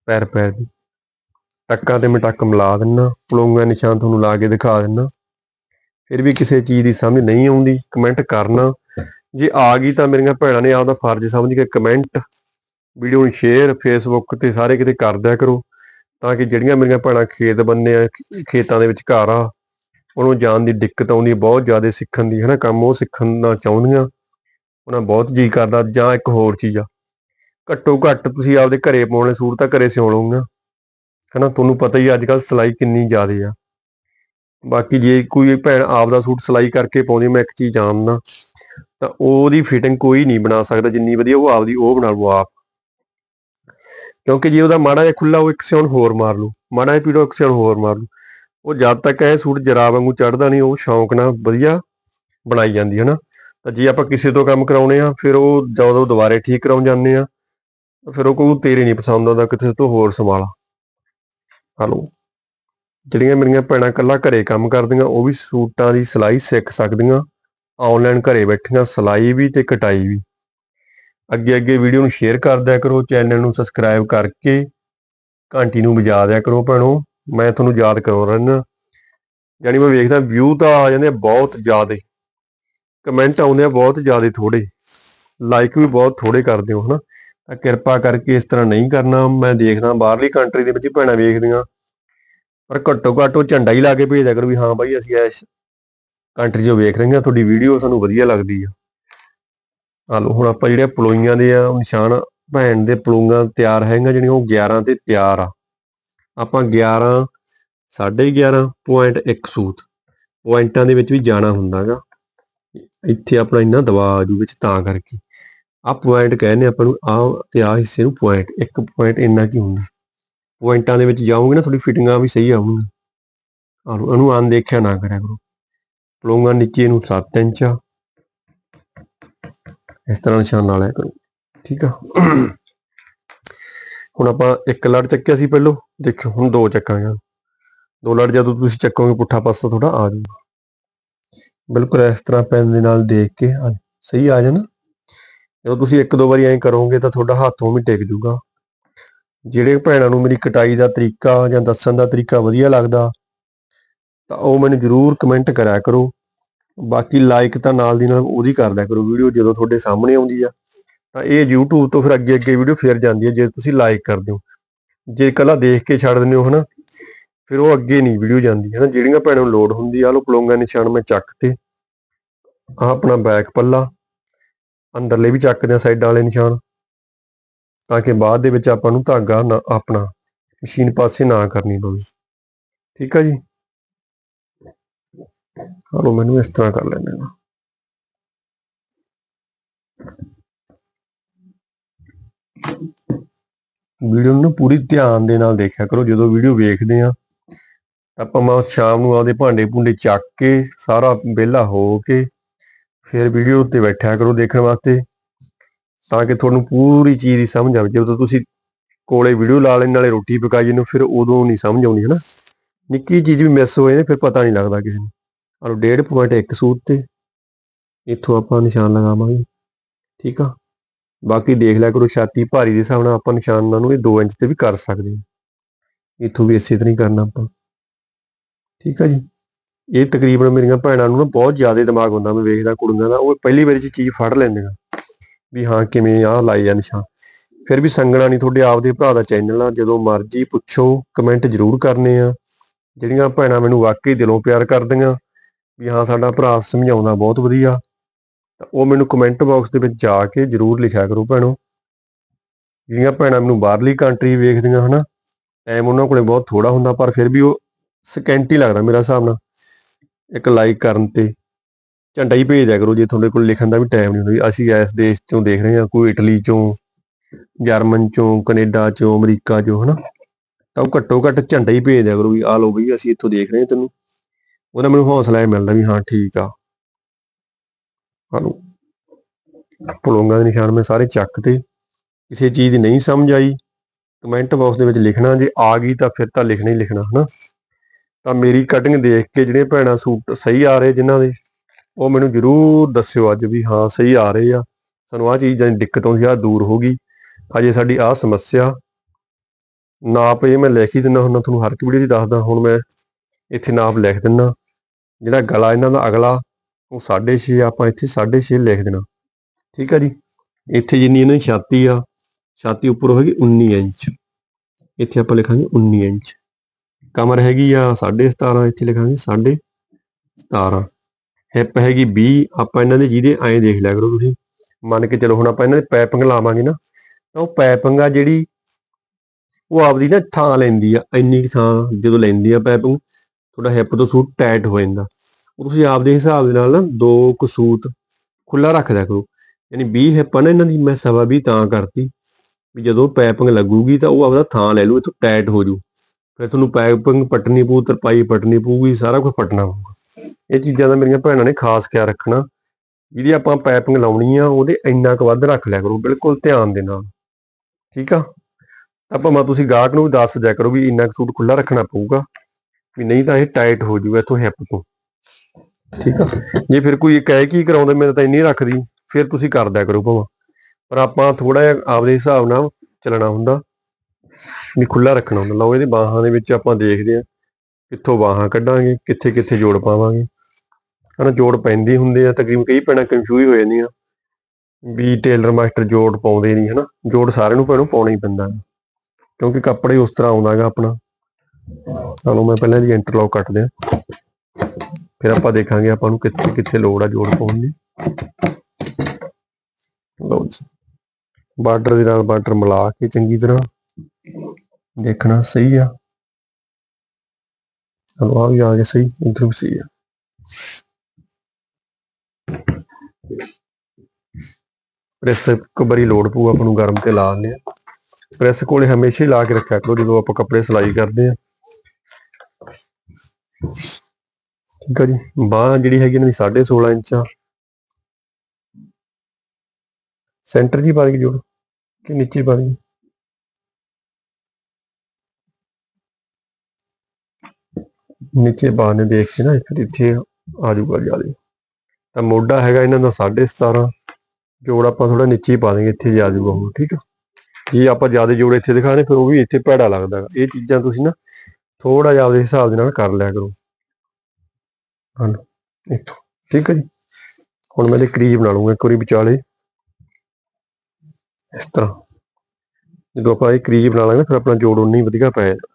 ਪੈਰ ਪੈਰ ਦੀ। ਟੱਕਾਂ ਤੇ ਮੈਂ ਟੱਕ ਮਿਲਾ ਦਿੰਨਾ, ਪਲੋਂਗਾ ਨਿਸ਼ਾਨ ਤੁਹਾਨੂੰ ਲਾ ਕੇ ਦਿਖਾ ਦਿੰਨਾ। ਫਿਰ ਵੀ ਕਿਸੇ ਚੀਜ਼ ਦੀ ਸਮਝ ਨਹੀਂ ਆਉਂਦੀ ਕਮੈਂਟ ਕਰਨਾ। ਜੇ ਆ ਗਈ ਤਾਂ ਮੇਰੀਆਂ ਭੈਣਾਂ ਨੇ ਆਪਦਾ ਫਰਜ਼ ਸਮਝ ਕੇ ਕਮੈਂਟ ਵੀਡੀਓ ਨੂੰ ਸ਼ੇਅਰ ਫੇਸਬੁੱਕ ਤੇ ਸਾਰੇ ਕਿਤੇ ਕਰਦਿਆ ਕਰੋ। ਤਾਂ ਕਿ ਜਿਹੜੀਆਂ ਮੇਰੀਆਂ ਭੈਣਾਂ ਖੇਤ ਬੰਨੇ ਆ, ਖੇਤਾਂ ਦੇ ਵਿੱਚ ਘਰ ਆ, ਉਹਨੂੰ ਜਾਣ ਦੀ ਦਿੱਕਤ ਆਉਂਦੀ, ਬਹੁਤ ਜ਼ਿਆਦਾ ਸਿੱਖਣ ਦੀ ਹੈ ਨਾ ਕੰਮ ਉਹ ਸਿੱਖਣਾ ਚਾਹੁੰਦੀਆਂ। ਉਹਨਾਂ ਬਹੁਤ ਜੀ ਕਰਦਾ ਜਾਂ ਇੱਕ ਹੋਰ ਚੀਜ਼ ਆ। ਘੱਟੋ ਘੱਟ ਤੁਸੀਂ ਆਪਦੇ ਘਰੇ ਪਾਉਣੇ ਸੂਟ ਤਾਂ ਘਰੇ ਸਿਉਂ ਲਓਗੇ ਹਨਾ, ਤੁਹਾਨੂੰ ਪਤਾ ਹੀ ਅੱਜ ਕੱਲ ਸਿਲਾਈ ਕਿੰਨੀ ਜ਼ਿਆਦਾ ਆ। ਬਾਕੀ ਜੇ ਕੋਈ ਭੈਣ ਆਪਦਾ ਸੂਟ ਸਿਲਾਈ ਕਰਕੇ ਪਾਉਂਦੀ, ਮੈਂ ਇੱਕ ਚੀਜ਼ ਜਾਣਦਾ, ਤਾਂ ਉਹਦੀ ਫਿਟਿੰਗ ਕੋਈ ਨਹੀਂ ਬਣਾ ਸਕਦਾ ਜਿੰਨੀ ਵਧੀਆ ਉਹ ਆਪਦੀ ਉਹ ਬਣਾ ਲਓ ਆਪ। ਕਿਉਂਕਿ ਜੇ ਉਹਦਾ ਮਾੜਾ ਜਿਹਾ ਖੁੱਲਾ ਉਹ ਇੱਕ ਸਿਉਣ ਹੋਰ ਮਾਰ ਲੂ ਮਾੜਾ ਜਿਹਾ ਪੀੜੋ, ਇੱਕ ਸਿਉਣ ਹੋਰ ਮਾਰ ਲੂ ਉਹ ਜਦ ਤੱਕ ਇਹ ਸੂਟ ਜਰਾ ਵਾਂਗੂ ਚੜਦਾ ਨਹੀਂ, ਉਹ ਸ਼ੌਂਕ ਨਾਲ ਵਧੀਆ ਬਣਾਈ ਜਾਂਦੀ ਹੈ ਨਾ। ਤਾਂ ਜੇ ਆਪਾਂ ਕਿਸੇ ਤੋਂ ਕੰਮ ਕਰਾਉਣੇ ਆ, ਫਿਰ ਉਹ ਜਦੋਂ ਦੁਬਾਰੇ ਠੀਕ ਕਰਾਉਣ ਜਾਂਦੇ ਆ ਫਿਰ ਉਹ ਕੋਈ ਤੇਰੇ ਨਹੀਂ ਪਸੰਦ ਆਉਂਦਾ ਕਿਸੇ ਤੋਂ ਹੋਰ ਸੰਭਾਲਾ ਹਲੋ। ਜਿਹੜੀਆਂ ਮੇਰੀਆਂ ਭੈਣਾਂ ਕੱਲਾ ਘਰੇ ਕੰਮ ਕਰਦੀਆਂ, ਉਹ ਵੀ ਸੂਟਾਂ ਦੀ ਸਿਲਾਈ ਸਿੱਖ ਸਕਦੀਆਂ। ਆਨਲਾਈਨ ਘਰੇ ਬੈਠੀਆਂ, ਸਿਲਾਈ ਵੀ ਤੇ ਕਟਾਈ ਵੀ। ਅੱਗੇ ਅੱਗੇ ਵੀਡੀਓ ਨੂੰ ਸ਼ੇਅਰ ਕਰ ਦਿਆ ਕਰੋ ਚੈਨਲ ਨੂੰ ਸਬਸਕ੍ਰਾਈਬ ਕਰਕੇ ਘੰਟੀ ਨੂੰ ਵਜਾ ਦਿਆ ਕਰੋ ਭੈਣੋ, ਮੈਂ ਤੁਹਾਨੂੰ ਯਾਦ ਕਰਵਾ ਰਹਿਣਾ ਯਾਨੀ ਮੈਂ ਵੇਖਦਾ ਵਿਊ ਤਾਂ ਆ ਜਾਂਦੇ ਬਹੁਤ ਜ਼ਿਆਦੇ। ਕਮੈਂਟ ਆਉਂਦੇ ਆ ਬਹੁਤ ਜ਼ਿਆਦੇ ਥੋੜੇ ਲਾਈਕ ਵੀ ਬਹੁਤ ਥੋੜੇ ਕਰਦੇ ਹੋ ਹਨਾ। ਤਾਂ ਕਿਰਪਾ ਕਰਕੇ ਇਸ ਤਰ੍ਹਾਂ ਨਹੀਂ ਕਰਨਾ। ਮੈਂ ਦੇਖਦਾ ਬਾਹਰਲੀ ਕੰਟਰੀ ਦੇ ਵਿੱਚ ਭੈਣਾਂ ਵੇਖਦੀਆਂ। ਪਰ ਘੱਟੋ ਘੱਟ ਉਹ ਝੰਡਾ ਹੀ ਲਾ ਕੇ ਭੇਜਿਆ ਕਰੋ ਵੀ ਹਾਂ ਬਾਈ, ਅਸੀਂ ਇਸ ਕੰਟਰੀ 'ਚੋਂ ਵੇਖ ਰਹੇ ਹਾਂ ਤੁਹਾਡੀ ਵੀਡੀਓ ਸਾਨੂੰ ਵਧੀਆ ਲੱਗਦੀ ਆ। ਆ ਲਓ, ਹੁਣ ਆਪਾਂ ਜਿਹੜੇ ਪਲੋਈਆਂ ਦੇ ਆ ਨਿਸ਼ਾਨ ਭੈਣ ਦੇ ਪਲੋਈਆਂ ਤਿਆਰ ਹੈਗੀਆਂ, ਜਿਹੜੀਆਂ ਉਹ 11 ਤੇ ਤਿਆਰ ਆ। ਆਪਾਂ 11 11.1 ਸੂਤ, ਪੁਆਇੰਟਾਂ ਦੇ ਵਿੱਚ ਵੀ ਜਾਣਾ ਹੁੰਦਾਗਾ। ਇੱਥੇ ਆਪਣਾ ਇੰਨਾ ਦਬਾਅ ਆ ਜੂ ਵਿੱਚ ਤਾਂ ਕਰਕੇ। ਆ ਪੁਆਇੰਟ ਕਹਿੰਦੇ ਆਪਾਂ ਨੂੰ ਆ ਤੇ ਆ ਹਿੱਸੇ ਨੂੰ ਪੁਆਇੰਟ ਇੱਕ ਪੁਆਇੰਟ ਇੰਨਾ ਕੀ ਹੁੰਦਾ। ਪੁਆਇੰਟਾਂ ਦੇ ਵਿੱਚ ਜਾਓਗੇ ਨਾ, ਤੁਹਾਡੀ ਫਿਟਿੰਗਾਂ ਵੀ ਸਹੀ ਆਉਣਗੀਆਂ ਆਹ ਇਹਨੂੰ ਅਨ ਦੇਖਿਆ ਨਾ ਕਰਿਆ ਕਰੋ। ਪਲੋਂਗਾ ਨੀਚੇ ਨੂੰ 7 ਇੰਚ ਆ। ਇਸ ਤਰ੍ਹਾਂ ਨਿਸ਼ਾਨ ਨਾਲ ਆਇਆ ਕਰੋ, ਠੀਕ ਆ? ਹੁਣ ਆਪਾਂ ਇੱਕ ਲੜ ਚੱਕਿਆ ਸੀ ਪਹਿਲੋਂ ਦੇਖੋ ਹੁਣ ਦੋ ਚੱਕਾਂਗੇ ਦੋ ਲੜ ਜਦੋਂ ਤੁਸੀਂ ਚੱਕੋਗੇ, ਪੁੱਠਾ ਪਾਸਾ ਥੋੜਾ ਆ ਜਾਊਗਾ। ਬਿਲਕੁਲ ਇਸ ਤਰ੍ਹਾਂ ਪੈਨ ਦੇ ਨਾਲ ਦੇਖ ਕੇ ਸਹੀ ਆ ਜਾਣਾ। ਜਦੋਂ ਤੁਸੀਂ ਇੱਕ ਦੋ ਵਾਰੀ ਐਂ ਕਰੋਗੇ ਤਾਂ ਤੁਹਾਡਾ ਹੱਥੋਂ ਵੀ ਟਿਕ ਜਾਊਗਾ। ਜਿਹੜੇ ਭੈਣਾਂ ਨੂੰ ਮੇਰੀ ਕਟਾਈ ਦਾ ਤਰੀਕਾ ਜਾਂ ਦੱਸਣ ਦਾ ਤਰੀਕਾ ਵਧੀਆ ਲੱਗਦਾ, ਤਾਂ ਉਹ ਮੈਨੂੰ ਜਰੂਰ ਕਮੈਂਟ ਕਰਿਆ ਕਰੋ। ਬਾਕੀ ਲਾਈਕ ਤਾਂ ਨਾਲ ਦੀ ਨਾਲ ਉਹਦੀ ਕਰ ਕਰੋ ਵੀਡੀਓ ਜਦੋਂ ਤੁਹਾਡੇ ਸਾਹਮਣੇ ਆਉਂਦੀ ਆ। ਤਾਂ ਇਹ YouTube ਤੋਂ ਫਿਰ ਅੱਗੇ ਅੱਗੇ ਵੀਡੀਓ ਫੇਰ ਜਾਂਦੀ ਹੈ ਜੇ ਤੁਸੀਂ ਲਾਈਕ ਕਰਦੇ ਹੋ। ਜੇ ਇਕੱਲਾ ਦੇਖ ਕੇ ਛੱਡ ਦਿੰਦੇ ਹੋ ਹਨਾ, ਫਿਰ ਉਹ ਅੱਗੇ ਨਹੀਂ ਵੀਡੀਓ ਜਾਂਦੀ। ਹਨਾ, ਜਿਹੜੀਆਂ ਭੈਣਾਂ ਨੂੰ ਲੋਡ ਹੁੰਦੀ ਆ ਲੋ ਪਲੋਂਗਾ ਨਿਸ਼ਾਨ ਮੈਂ ਚੱਕ ਤੇ ਆ ਆਪਣਾ ਬੈਕ ਪੱਲਾ, ਅੰਦਰਲੇ ਵੀ ਚੱਕਦੇ ਆ ਸਾਈਡਾਂ ਵਾਲੇ ਨਿਸ਼ਾਨ, ਤਾਂ ਕਿ ਬਾਅਦ ਦੇ ਵਿੱਚ ਆਪਾਂ ਨੂੰ ਧਾਗਾ ਨਾ ਆਪਣਾ, ਮਸ਼ੀਨ ਪਾਸੇ ਨਾ ਕਰਨੀ ਪਵੇ। ਠੀਕ ਆ ਜੀ? ਹਲੋ ਮੈਨੂੰ ਇਸ ਤਰ੍ਹਾਂ ਕਰ ਲੈਂਦੇ ਹਾਂ ਵੀਡੀਓ ਨੂੰ ਪੂਰੀ ਧਿਆਨ ਦੇ ਨਾਲ ਦੇਖਿਆ ਕਰੋ, ਜਦੋਂ ਵੀਡੀਓ ਵੇਖਦੇ ਆ ਆਪਾਂ ਮੈਂ ਸ਼ਾਮ ਨੂੰ ਆਪਦੇ ਭਾਂਡੇ ਭੁੰਡੇ ਚੱਕ ਕੇ, ਸਾਰਾ ਵਿਹਲਾ ਹੋ ਕੇ ਫਿਰ ਵੀਡੀਓ ਉੱਤੇ ਬੈਠਿਆ ਕਰੋ ਦੇਖਣ ਵਾਸਤੇ, ਤਾਂ ਕਿ ਤੁਹਾਨੂੰ ਪੂਰੀ ਚੀਜ਼ ਦੀ ਸਮਝ ਆਵੇ। ਜਦੋਂ ਤੁਸੀਂ ਕੋਲੇ ਵੀਡੀਓ ਲਾ ਲੈਣ ਨਾਲੇ ਰੋਟੀ ਪਕਾਈ ਜਾਂਦੇ ਫਿਰ ਉਦੋਂ ਨਹੀਂ ਸਮਝ ਆਉਂਦੀ, ਹਨਾ? ਨਿੱਕੀ ਚੀਜ਼ ਵੀ ਮਿਸ ਹੋ ਜਾਂਦੀ, ਫਿਰ ਪਤਾ ਨਹੀਂ ਲੱਗਦਾ ਕਿਸੇ ਨੂੰ। ਔਰ 1.5 ਸੂਤ ਤੇ ਇੱਥੋਂ ਆਪਾਂ ਨਿਸ਼ਾਨ ਲਗਾਵਾਂਗੇ, ਠੀਕ ਆ? ਬਾਕੀ ਦੇਖ ਲਿਆ ਕਰੋ ਛਾਤੀ ਭਾਰੀ ਦੇ ਹਿਸਾਬ ਨਾਲ ਆਪਾਂ ਨਿਸ਼ਾਨਾਂ ਨੂੰ ਇਹ 2 ਇੰਚ ਤੇ ਵੀ ਕਰ ਸਕਦੇ ਹਾਂ। ਇੱਥੋਂ ਵੀ ਇਸੇ ਤਰ੍ਹਾਂ ਹੀ ਕਰਨਾ ਆਪਾਂ। ਠੀਕ ਆ ਜੀ? ਇਹ ਤਕਰੀਬਨ ਮੇਰੀਆਂ ਭੈਣਾਂ ਨੂੰ ਨਾ ਬਹੁਤ ਜ਼ਿਆਦਾ ਦਿਮਾਗ ਹੁੰਦਾ ਮੈਂ ਵੇਖਦਾ ਕੁੜੀਆਂ ਦਾ, ਉਹ ਪਹਿਲੀ ਵਾਰੀ 'ਚ ਚੀਜ਼ ਫੜ ਲੈਂਦੀਆਂ ਵੀ ਹਾਂ ਕਿਵੇਂ ਆਹ ਲਾਈ ਆ ਨਿਸ਼ਾਨ। ਫਿਰ ਵੀ ਸੰਗਣਾ ਨਹੀਂ ਤੁਹਾਡੇ ਆਪ ਦੇ ਭਰਾ ਦਾ ਚੈਨਲ ਆ, ਜਦੋਂ ਮਰਜ਼ੀ ਪੁੱਛੋ ਕਮੈਂਟ ਜ਼ਰੂਰ ਕਰਨੇ ਆ। ਜਿਹੜੀਆਂ ਭੈਣਾਂ ਮੈਨੂੰ ਵਾਕਈ ਦਿਲੋਂ ਪਿਆਰ ਕਰਦੀਆਂ ਵੀ ਹਾਂ, ਸਾਡਾ ਭਰਾ ਸਮਝਾਉਂਦਾ ਬਹੁਤ ਵਧੀਆ। ਤਾਂ ਉਹ ਮੈਨੂੰ ਕਮੈਂਟ ਬਾਕਸ ਦੇ ਵਿੱਚ ਜਾ ਕੇ ਜਰੂਰ ਲਿਖਿਆ ਕਰੋ ਭੈਣੋ। ਜਿਹੜੀਆਂ ਭੈਣਾਂ ਮੈਨੂੰ ਬਾਹਰਲੀ ਕੰਟਰੀ ਵੇਖਦੀਆਂ ਹਨਾ ਟਾਈਮ ਉਹਨਾਂ ਕੋਲੇ ਬਹੁਤ ਥੋੜਾ ਹੁੰਦਾ, ਪਰ ਫਿਰ ਵੀ ਉਹ ਸਕਿੰਟ ਹੀ ਲੱਗਦਾ ਮੇਰਾ ਹਿਸਾਬ ਨਾਲ। ਇੱਕ ਲਾਈਕ ਕਰਨ ਤੇ ਝੰਡਾ ਹੀ ਭੇਜ ਦਿਆ ਕਰੋ ਜੇ ਤੁਹਾਡੇ ਕੋਲ ਲਿਖਣ ਦਾ ਵੀ ਟਾਈਮ ਨਹੀਂ ਹੁੰਦਾ। ਅਸੀਂ ਇਸ ਦੇਸ਼ ਚੋਂ ਦੇਖ ਰਹੇ ਹਾਂ, ਕੋਈ ਇਟਲੀ ਚੋਂ ਜਰਮਨ ਚੋਂ ਕੈਨੇਡਾ ਚੋਂ ਅਮਰੀਕਾ ਚੋਂ, ਹਨਾ। ਤਾਂ ਉਹ ਘੱਟੋ ਘੱਟ ਝੰਡਾ ਹੀ ਭੇਜ ਦਿਆ ਕਰੋ ਵੀ ਆ ਲਓ ਬਈ, ਅਸੀਂ ਇੱਥੋਂ ਦੇਖ ਰਹੇ ਹਾਂ ਤੈਨੂੰ। ਉਹਦਾ ਮੈਨੂੰ ਹੌਸਲਾ ਇਹ ਮਿਲਦਾ ਵੀ ਹਾਂ ਠੀਕ ਆ। ਹਲੋ ਪਲੋਂਗਾ ਦੇ ਨਿਸ਼ਾਨ ਮੈਂ ਸਾਰੇ ਚੱਕ ਤੇ ਕਿਸੇ ਚੀਜ਼ ਦੀ ਨਹੀਂ ਸਮਝ ਆਈ। ਕਮੈਂਟ ਬਾਕਸ ਦੇ ਵਿੱਚ ਲਿਖਣਾ, ਜੇ ਆ ਗਈ ਤਾਂ ਫਿਰ ਤਾਂ ਲਿਖਣਾ ਹੀ ਲਿਖਣਾ, ਹਨਾ। ਤਾਂ ਮੇਰੀ ਕਟਿੰਗ ਦੇਖ ਕੇ ਜਿਹੜੀਆਂ ਭੈਣਾਂ ਸੂਟ ਸਹੀ ਆ ਰਹੇ ਜਿਨ੍ਹਾਂ ਦੇ, ਉਹ ਮੈਨੂੰ ਜਰੂਰ ਦੱਸਿਓ ਅੱਜ ਵੀ ਹਾਂ ਸਹੀ ਆ ਰਹੇ ਆ। ਸਾਨੂੰ ਆ ਚੀਜ਼ਾਂ ਦੀ ਦਿੱਕਤ ਆਉਂਦੀ ਆ ਦੂਰ ਹੋ ਗਈ। ਹਜੇ ਸਾਡੀ ਆ ਸਮੱਸਿਆ। ਨਾਪ ਇਹ ਮੈਂ ਲਿਖ ਹੀ ਦਿੰਦਾ ਹੁੰਦਾ ਤੁਹਾਨੂੰ ਹਰ ਇੱਕ ਵੀਡੀਓ 'ਚ ਦੱਸਦਾ। ਹੁਣ ਮੈਂ ਇੱਥੇ ਨਾਪ ਲਿਖ ਦਿੰਦਾ। ਜਿਹੜਾ ਗਲਾ ਇਹਨਾਂ ਦਾ ਅਗਲਾ, ਉਹ 6.5 ਆਪਾਂ ਇੱਥੇ 6.5 ਲਿਖ ਦੇਣਾ। ਠੀਕ ਆ ਜੀ? ਇੱਥੇ ਜਿੰਨੀ ਇਹਨਾਂ ਦੀ ਛਾਤੀ ਆ, ਛਾਤੀ ਉੱਪਰ ਹੋਏਗੀ 19 ਇੰਚ। ਇੱਥੇ ਆਪਾਂ ਲਿਖਾਂਗੇ 19 ਇੰਚ। ਕਮਰ ਹੈਗੀ ਆ 17.5 ਇੱਥੇ ਲਿਖਾਂਗੇ 17.5 ਹਿੱਪ ਹੈਗੀ 20 ਆਪਾਂ ਇਹਨਾਂ ਦੇ ਜਿਹਦੇ ਐਂ ਦੇਖ ਲਿਆ ਕਰੋ ਤੁਸੀਂ। ਮੰਨ ਕੇ ਚਲੋ ਹੁਣ ਆਪਾਂ ਇਹਨਾਂ ਦੇ ਪੈਪਿੰਗ ਲਾਵਾਂਗੇ ਨਾ, ਤਾਂ ਉਹ ਪੈਪਿੰਗ ਆ ਜਿਹੜੀ, ਉਹ ਆਪਦੀ ਨਾ ਥਾਂ ਲੈਂਦੀ ਆ, ਇੰਨੀ ਕੁ ਥਾਂ ਜਦੋਂ ਲੈਂਦੀ ਆ ਪੈਪਿੰਗ ਤੁਹਾਡਾ ਹਿੱਪ ਤੋਂ ਸੂਟ ਟਾਈਟ ਹੋ ਜਾਂਦਾ। ਉਹ ਤੁਸੀਂ ਆਪਦੇ ਹਿਸਾਬ ਦੇ ਨਾਲ ਨਾ ਦੋ ਕੁ ਸੂਟ ਖੁੱਲਾ ਰੱਖ ਕਰੋ। ਯਾਨੀ 20 ਹਿੱਪ ਨਾ ਇਹਨਾਂ ਦੀ, ਮੈਂ ਸਵਾ 20 ਤਾਂ ਕਰਤੀ। ਵੀ ਜਦੋਂ ਪੈਪਿੰਗ ਲੱਗੂਗੀ ਤਾਂ ਉਹ ਆਪਦਾ ਥਾਂ ਲੈ ਲੂ ਇਥੋਂ ਟਾਈਟ ਹੋ ਜੂ। ਫਿਰ ਤੁਹਾਨੂੰ ਪੈਪਿੰਗ ਪਟਣੀ ਪਊ, ਤਰਪਾਈ ਪਟਣੀ ਪਊਗੀ, ਸਾਰਾ ਕੁਝ ਪਟਣਾ ਪਊਗਾ। ਇਹ ਚੀਜ਼ਾਂ ਦਾ ਮੇਰੀਆਂ ਭੈਣਾਂ ਨੇ ਖਾਸ ਖਿਆਲ ਰੱਖਣਾ। ਜਿਹਦੀ ਆਪਾਂ ਪੈਪਿੰਗ ਲਾਉਣੀ ਆ, ਉਹਦੇ ਇੰਨਾ ਕੁ ਵੱਧ ਰੱਖ ਲਿਆ ਕਰੋ, ਬਿਲਕੁਲ ਧਿਆਨ ਦੇ ਨਾਲ। ਠੀਕ ਆ? ਤਾਂ ਭਾਵੇਂ ਤੁਸੀਂ ਗਾਹਕ ਨੂੰ ਵੀ ਦੱਸ ਦਿਆ ਕਰੋ ਵੀ ਇੰਨਾ ਕੁ ਸੂਟ ਖੁੱਲਾ ਰੱਖਣਾ ਪਊਗਾ। ਵੀ ਨਹੀਂ ਤਾਂ ਇਹ ਟਾਈਟ ਹੋ ਜੂਗਾ ਇਥੋਂ ਹਿੱਪ ਤੋਂ। ਠੀਕ ਆ? ਜੇ ਫਿਰ ਕੋਈ ਕਹਿ ਕੀ ਕਰਾਉਂਦੇ, ਮੈਂ ਤਾਂ ਇੰਨੀ ਰੱਖਦੀ, ਫਿਰ ਤੁਸੀਂ ਕਰ ਕਰੋ ਭਾਵੇਂ। ਪਰ ਆਪਾਂ ਥੋੜਾ ਜਿਹਾ ਆਪਦੇ ਹਿਸਾਬ ਨਾਲ ਚੱਲਣਾ ਹੁੰਦਾ। ਵੀ ਖੁੱਲਾ ਰੱਖਣਾ ਹੁੰਦਾ। ਲਓ, ਇਹਦੇ ਬਾਹਾਂ ਦੇ ਵਿੱਚ ਆਪਾਂ ਦੇਖਦੇ ਆ ਕਿੱਥੋਂ ਬਾਹਾਂ ਕੱਢਾਂਗੇ ਕਿੱਥੇ ਕਿੱਥੇ ਜੋੜ ਪਾਵਾਂਗੇ। ਹਨਾ, ਜੋੜ ਪੈਂਦੇ ਹੁੰਦੇ ਆ, ਤਕਰੀਬਨ ਕਈ ਪੈਣਾ ਕਨਫਿਊਜ਼ ਹੋ ਜਾਂਦੀਆਂ। ਵੀ ਟੇਲਰ ਮਾਸਟਰ ਜੋੜ ਪਾਉਂਦੇ ਨਹੀਂ, ਹਨਾ। ਜੋੜ ਸਾਰਿਆਂ ਨੂੰ ਪੈਣੋਂ ਪਾਉਣਾ ਹੀ ਪੈਂਦਾ। ਕਿਉਂਕਿ ਕੱਪੜੇ ਉਸ ਤਰ੍ਹਾਂ ਆਉਂਦਾ ਹੈਗਾ ਆਪਣਾ। ਚਲੋ ਮੈਂ ਪਹਿਲਾਂ ਇਹਦੀ ਇੰਟਰਲੌਕ ਕੱਟ ਦਿਆਂ ਫਿਰ ਆਪਾਂ ਦੇਖਾਂਗੇ ਆਪਾਂ ਨੂੰ ਕਿੱਥੇ ਕਿੱਥੇ ਲੋੜ ਆ ਜੋੜ ਪਾਉਣ ਦੀ। ਲਓ ਜੀ। ਬਾਰਡਰ ਦੇ ਨਾਲ ਬਾਰਡਰ ਮਿਲਾ ਕੇ ਚੰਗੀ ਤਰ੍ਹਾਂ ਦੇਖਣਾ ਸਹੀ ਆ। ਚਲੋ ਆ ਵੀ ਆ ਗਿਆ ਸਹੀ, ਇਧਰ ਵੀ ਸਹੀ ਆ। ਪ੍ਰੈਸ ਇੱਕ ਵਾਰੀ ਲੋਡ ਪਊ, ਆਪਾਂ ਨੂੰ ਗਰਮ ਤੇ ਲਾ ਲੈਂਦੇ ਆ ਪ੍ਰੈਸ ਕੋਲੇ ਹਮੇਸ਼ਾ ਹੀ ਲਾ ਕੇ ਰੱਖਿਆ ਕਰੋ, ਜਦੋਂ ਆਪਾਂ ਕੱਪੜੇ ਸਿਲਾਈ ਕਰਦੇ ਆ ਠੀਕ ਆ ਜੀ। ਬਾਹ ਜਿਹੜੀ ਹੈਗੀ ਇਹਨਾਂ ਦੀ 16.5 ਇੰਚ ਆ। ਸੈਂਟਰ ਜੀ ਪਾ ਕੇ ਜੋੜ, ਕਿ ਨੀਚੇ ਪਾ ਲਈ ਨੀਚੇ ਬਾਹਨੇ ਦੇਖ ਕੇ ਨਾ ਫਿਰ ਇੱਥੇ ਆ ਜਾਊਗਾ ਜ਼ਿਆਦਾ ਤਾਂ ਮੋਢਾ ਹੈਗਾ ਇਹਨਾਂ ਦਾ 17.5 ਜੋੜ ਆਪਾਂ ਥੋੜਾ ਨੀਚੇ ਹੀ ਪਾ ਦੇਂਗੇ ਇੱਥੇ ਜਾ ਜਾਊਗਾ ਉਹ, ਠੀਕ ਆ? ਜੇ ਆਪਾਂ ਜ਼ਿਆਦਾ ਜੋੜ ਇੱਥੇ ਦਿਖਾਣੇ ਫਿਰ ਉਹ ਵੀ ਇੱਥੇ ਭੈੜਾ ਲੱਗਦਾ ਇਹ ਚੀਜ਼ਾਂ ਤੁਸੀਂ ਨਾ ਥੋੜਾ ਜਿਹਾ ਆਪਦੇ ਹਿਸਾਬ ਦੇ ਨਾਲ ਕਰ ਲਿਆ ਕਰੋ। ਹਾਂ ਇੱਥੋਂ। ਠੀਕ ਹੈ ਜੀ। ਹੁਣ ਮੈਂ ਇਹਦੇ ਕਰੀਜ ਬਣਾ ਲੂੰਗਾ ਇੱਕ ਵਾਰੀ ਵਿਚਾਲੇ। ਇਸ ਤਰ੍ਹਾਂ। ਜਦੋਂ ਆਪਾਂ ਇਹ ਕਰੀਜ ਬਣਾ ਲਾਂਗੇ, ਫਿਰ ਆਪਣਾ ਜੋੜ ਉਨੀ ਵਧੀਆ ਪੈ ਜਾਣਾ।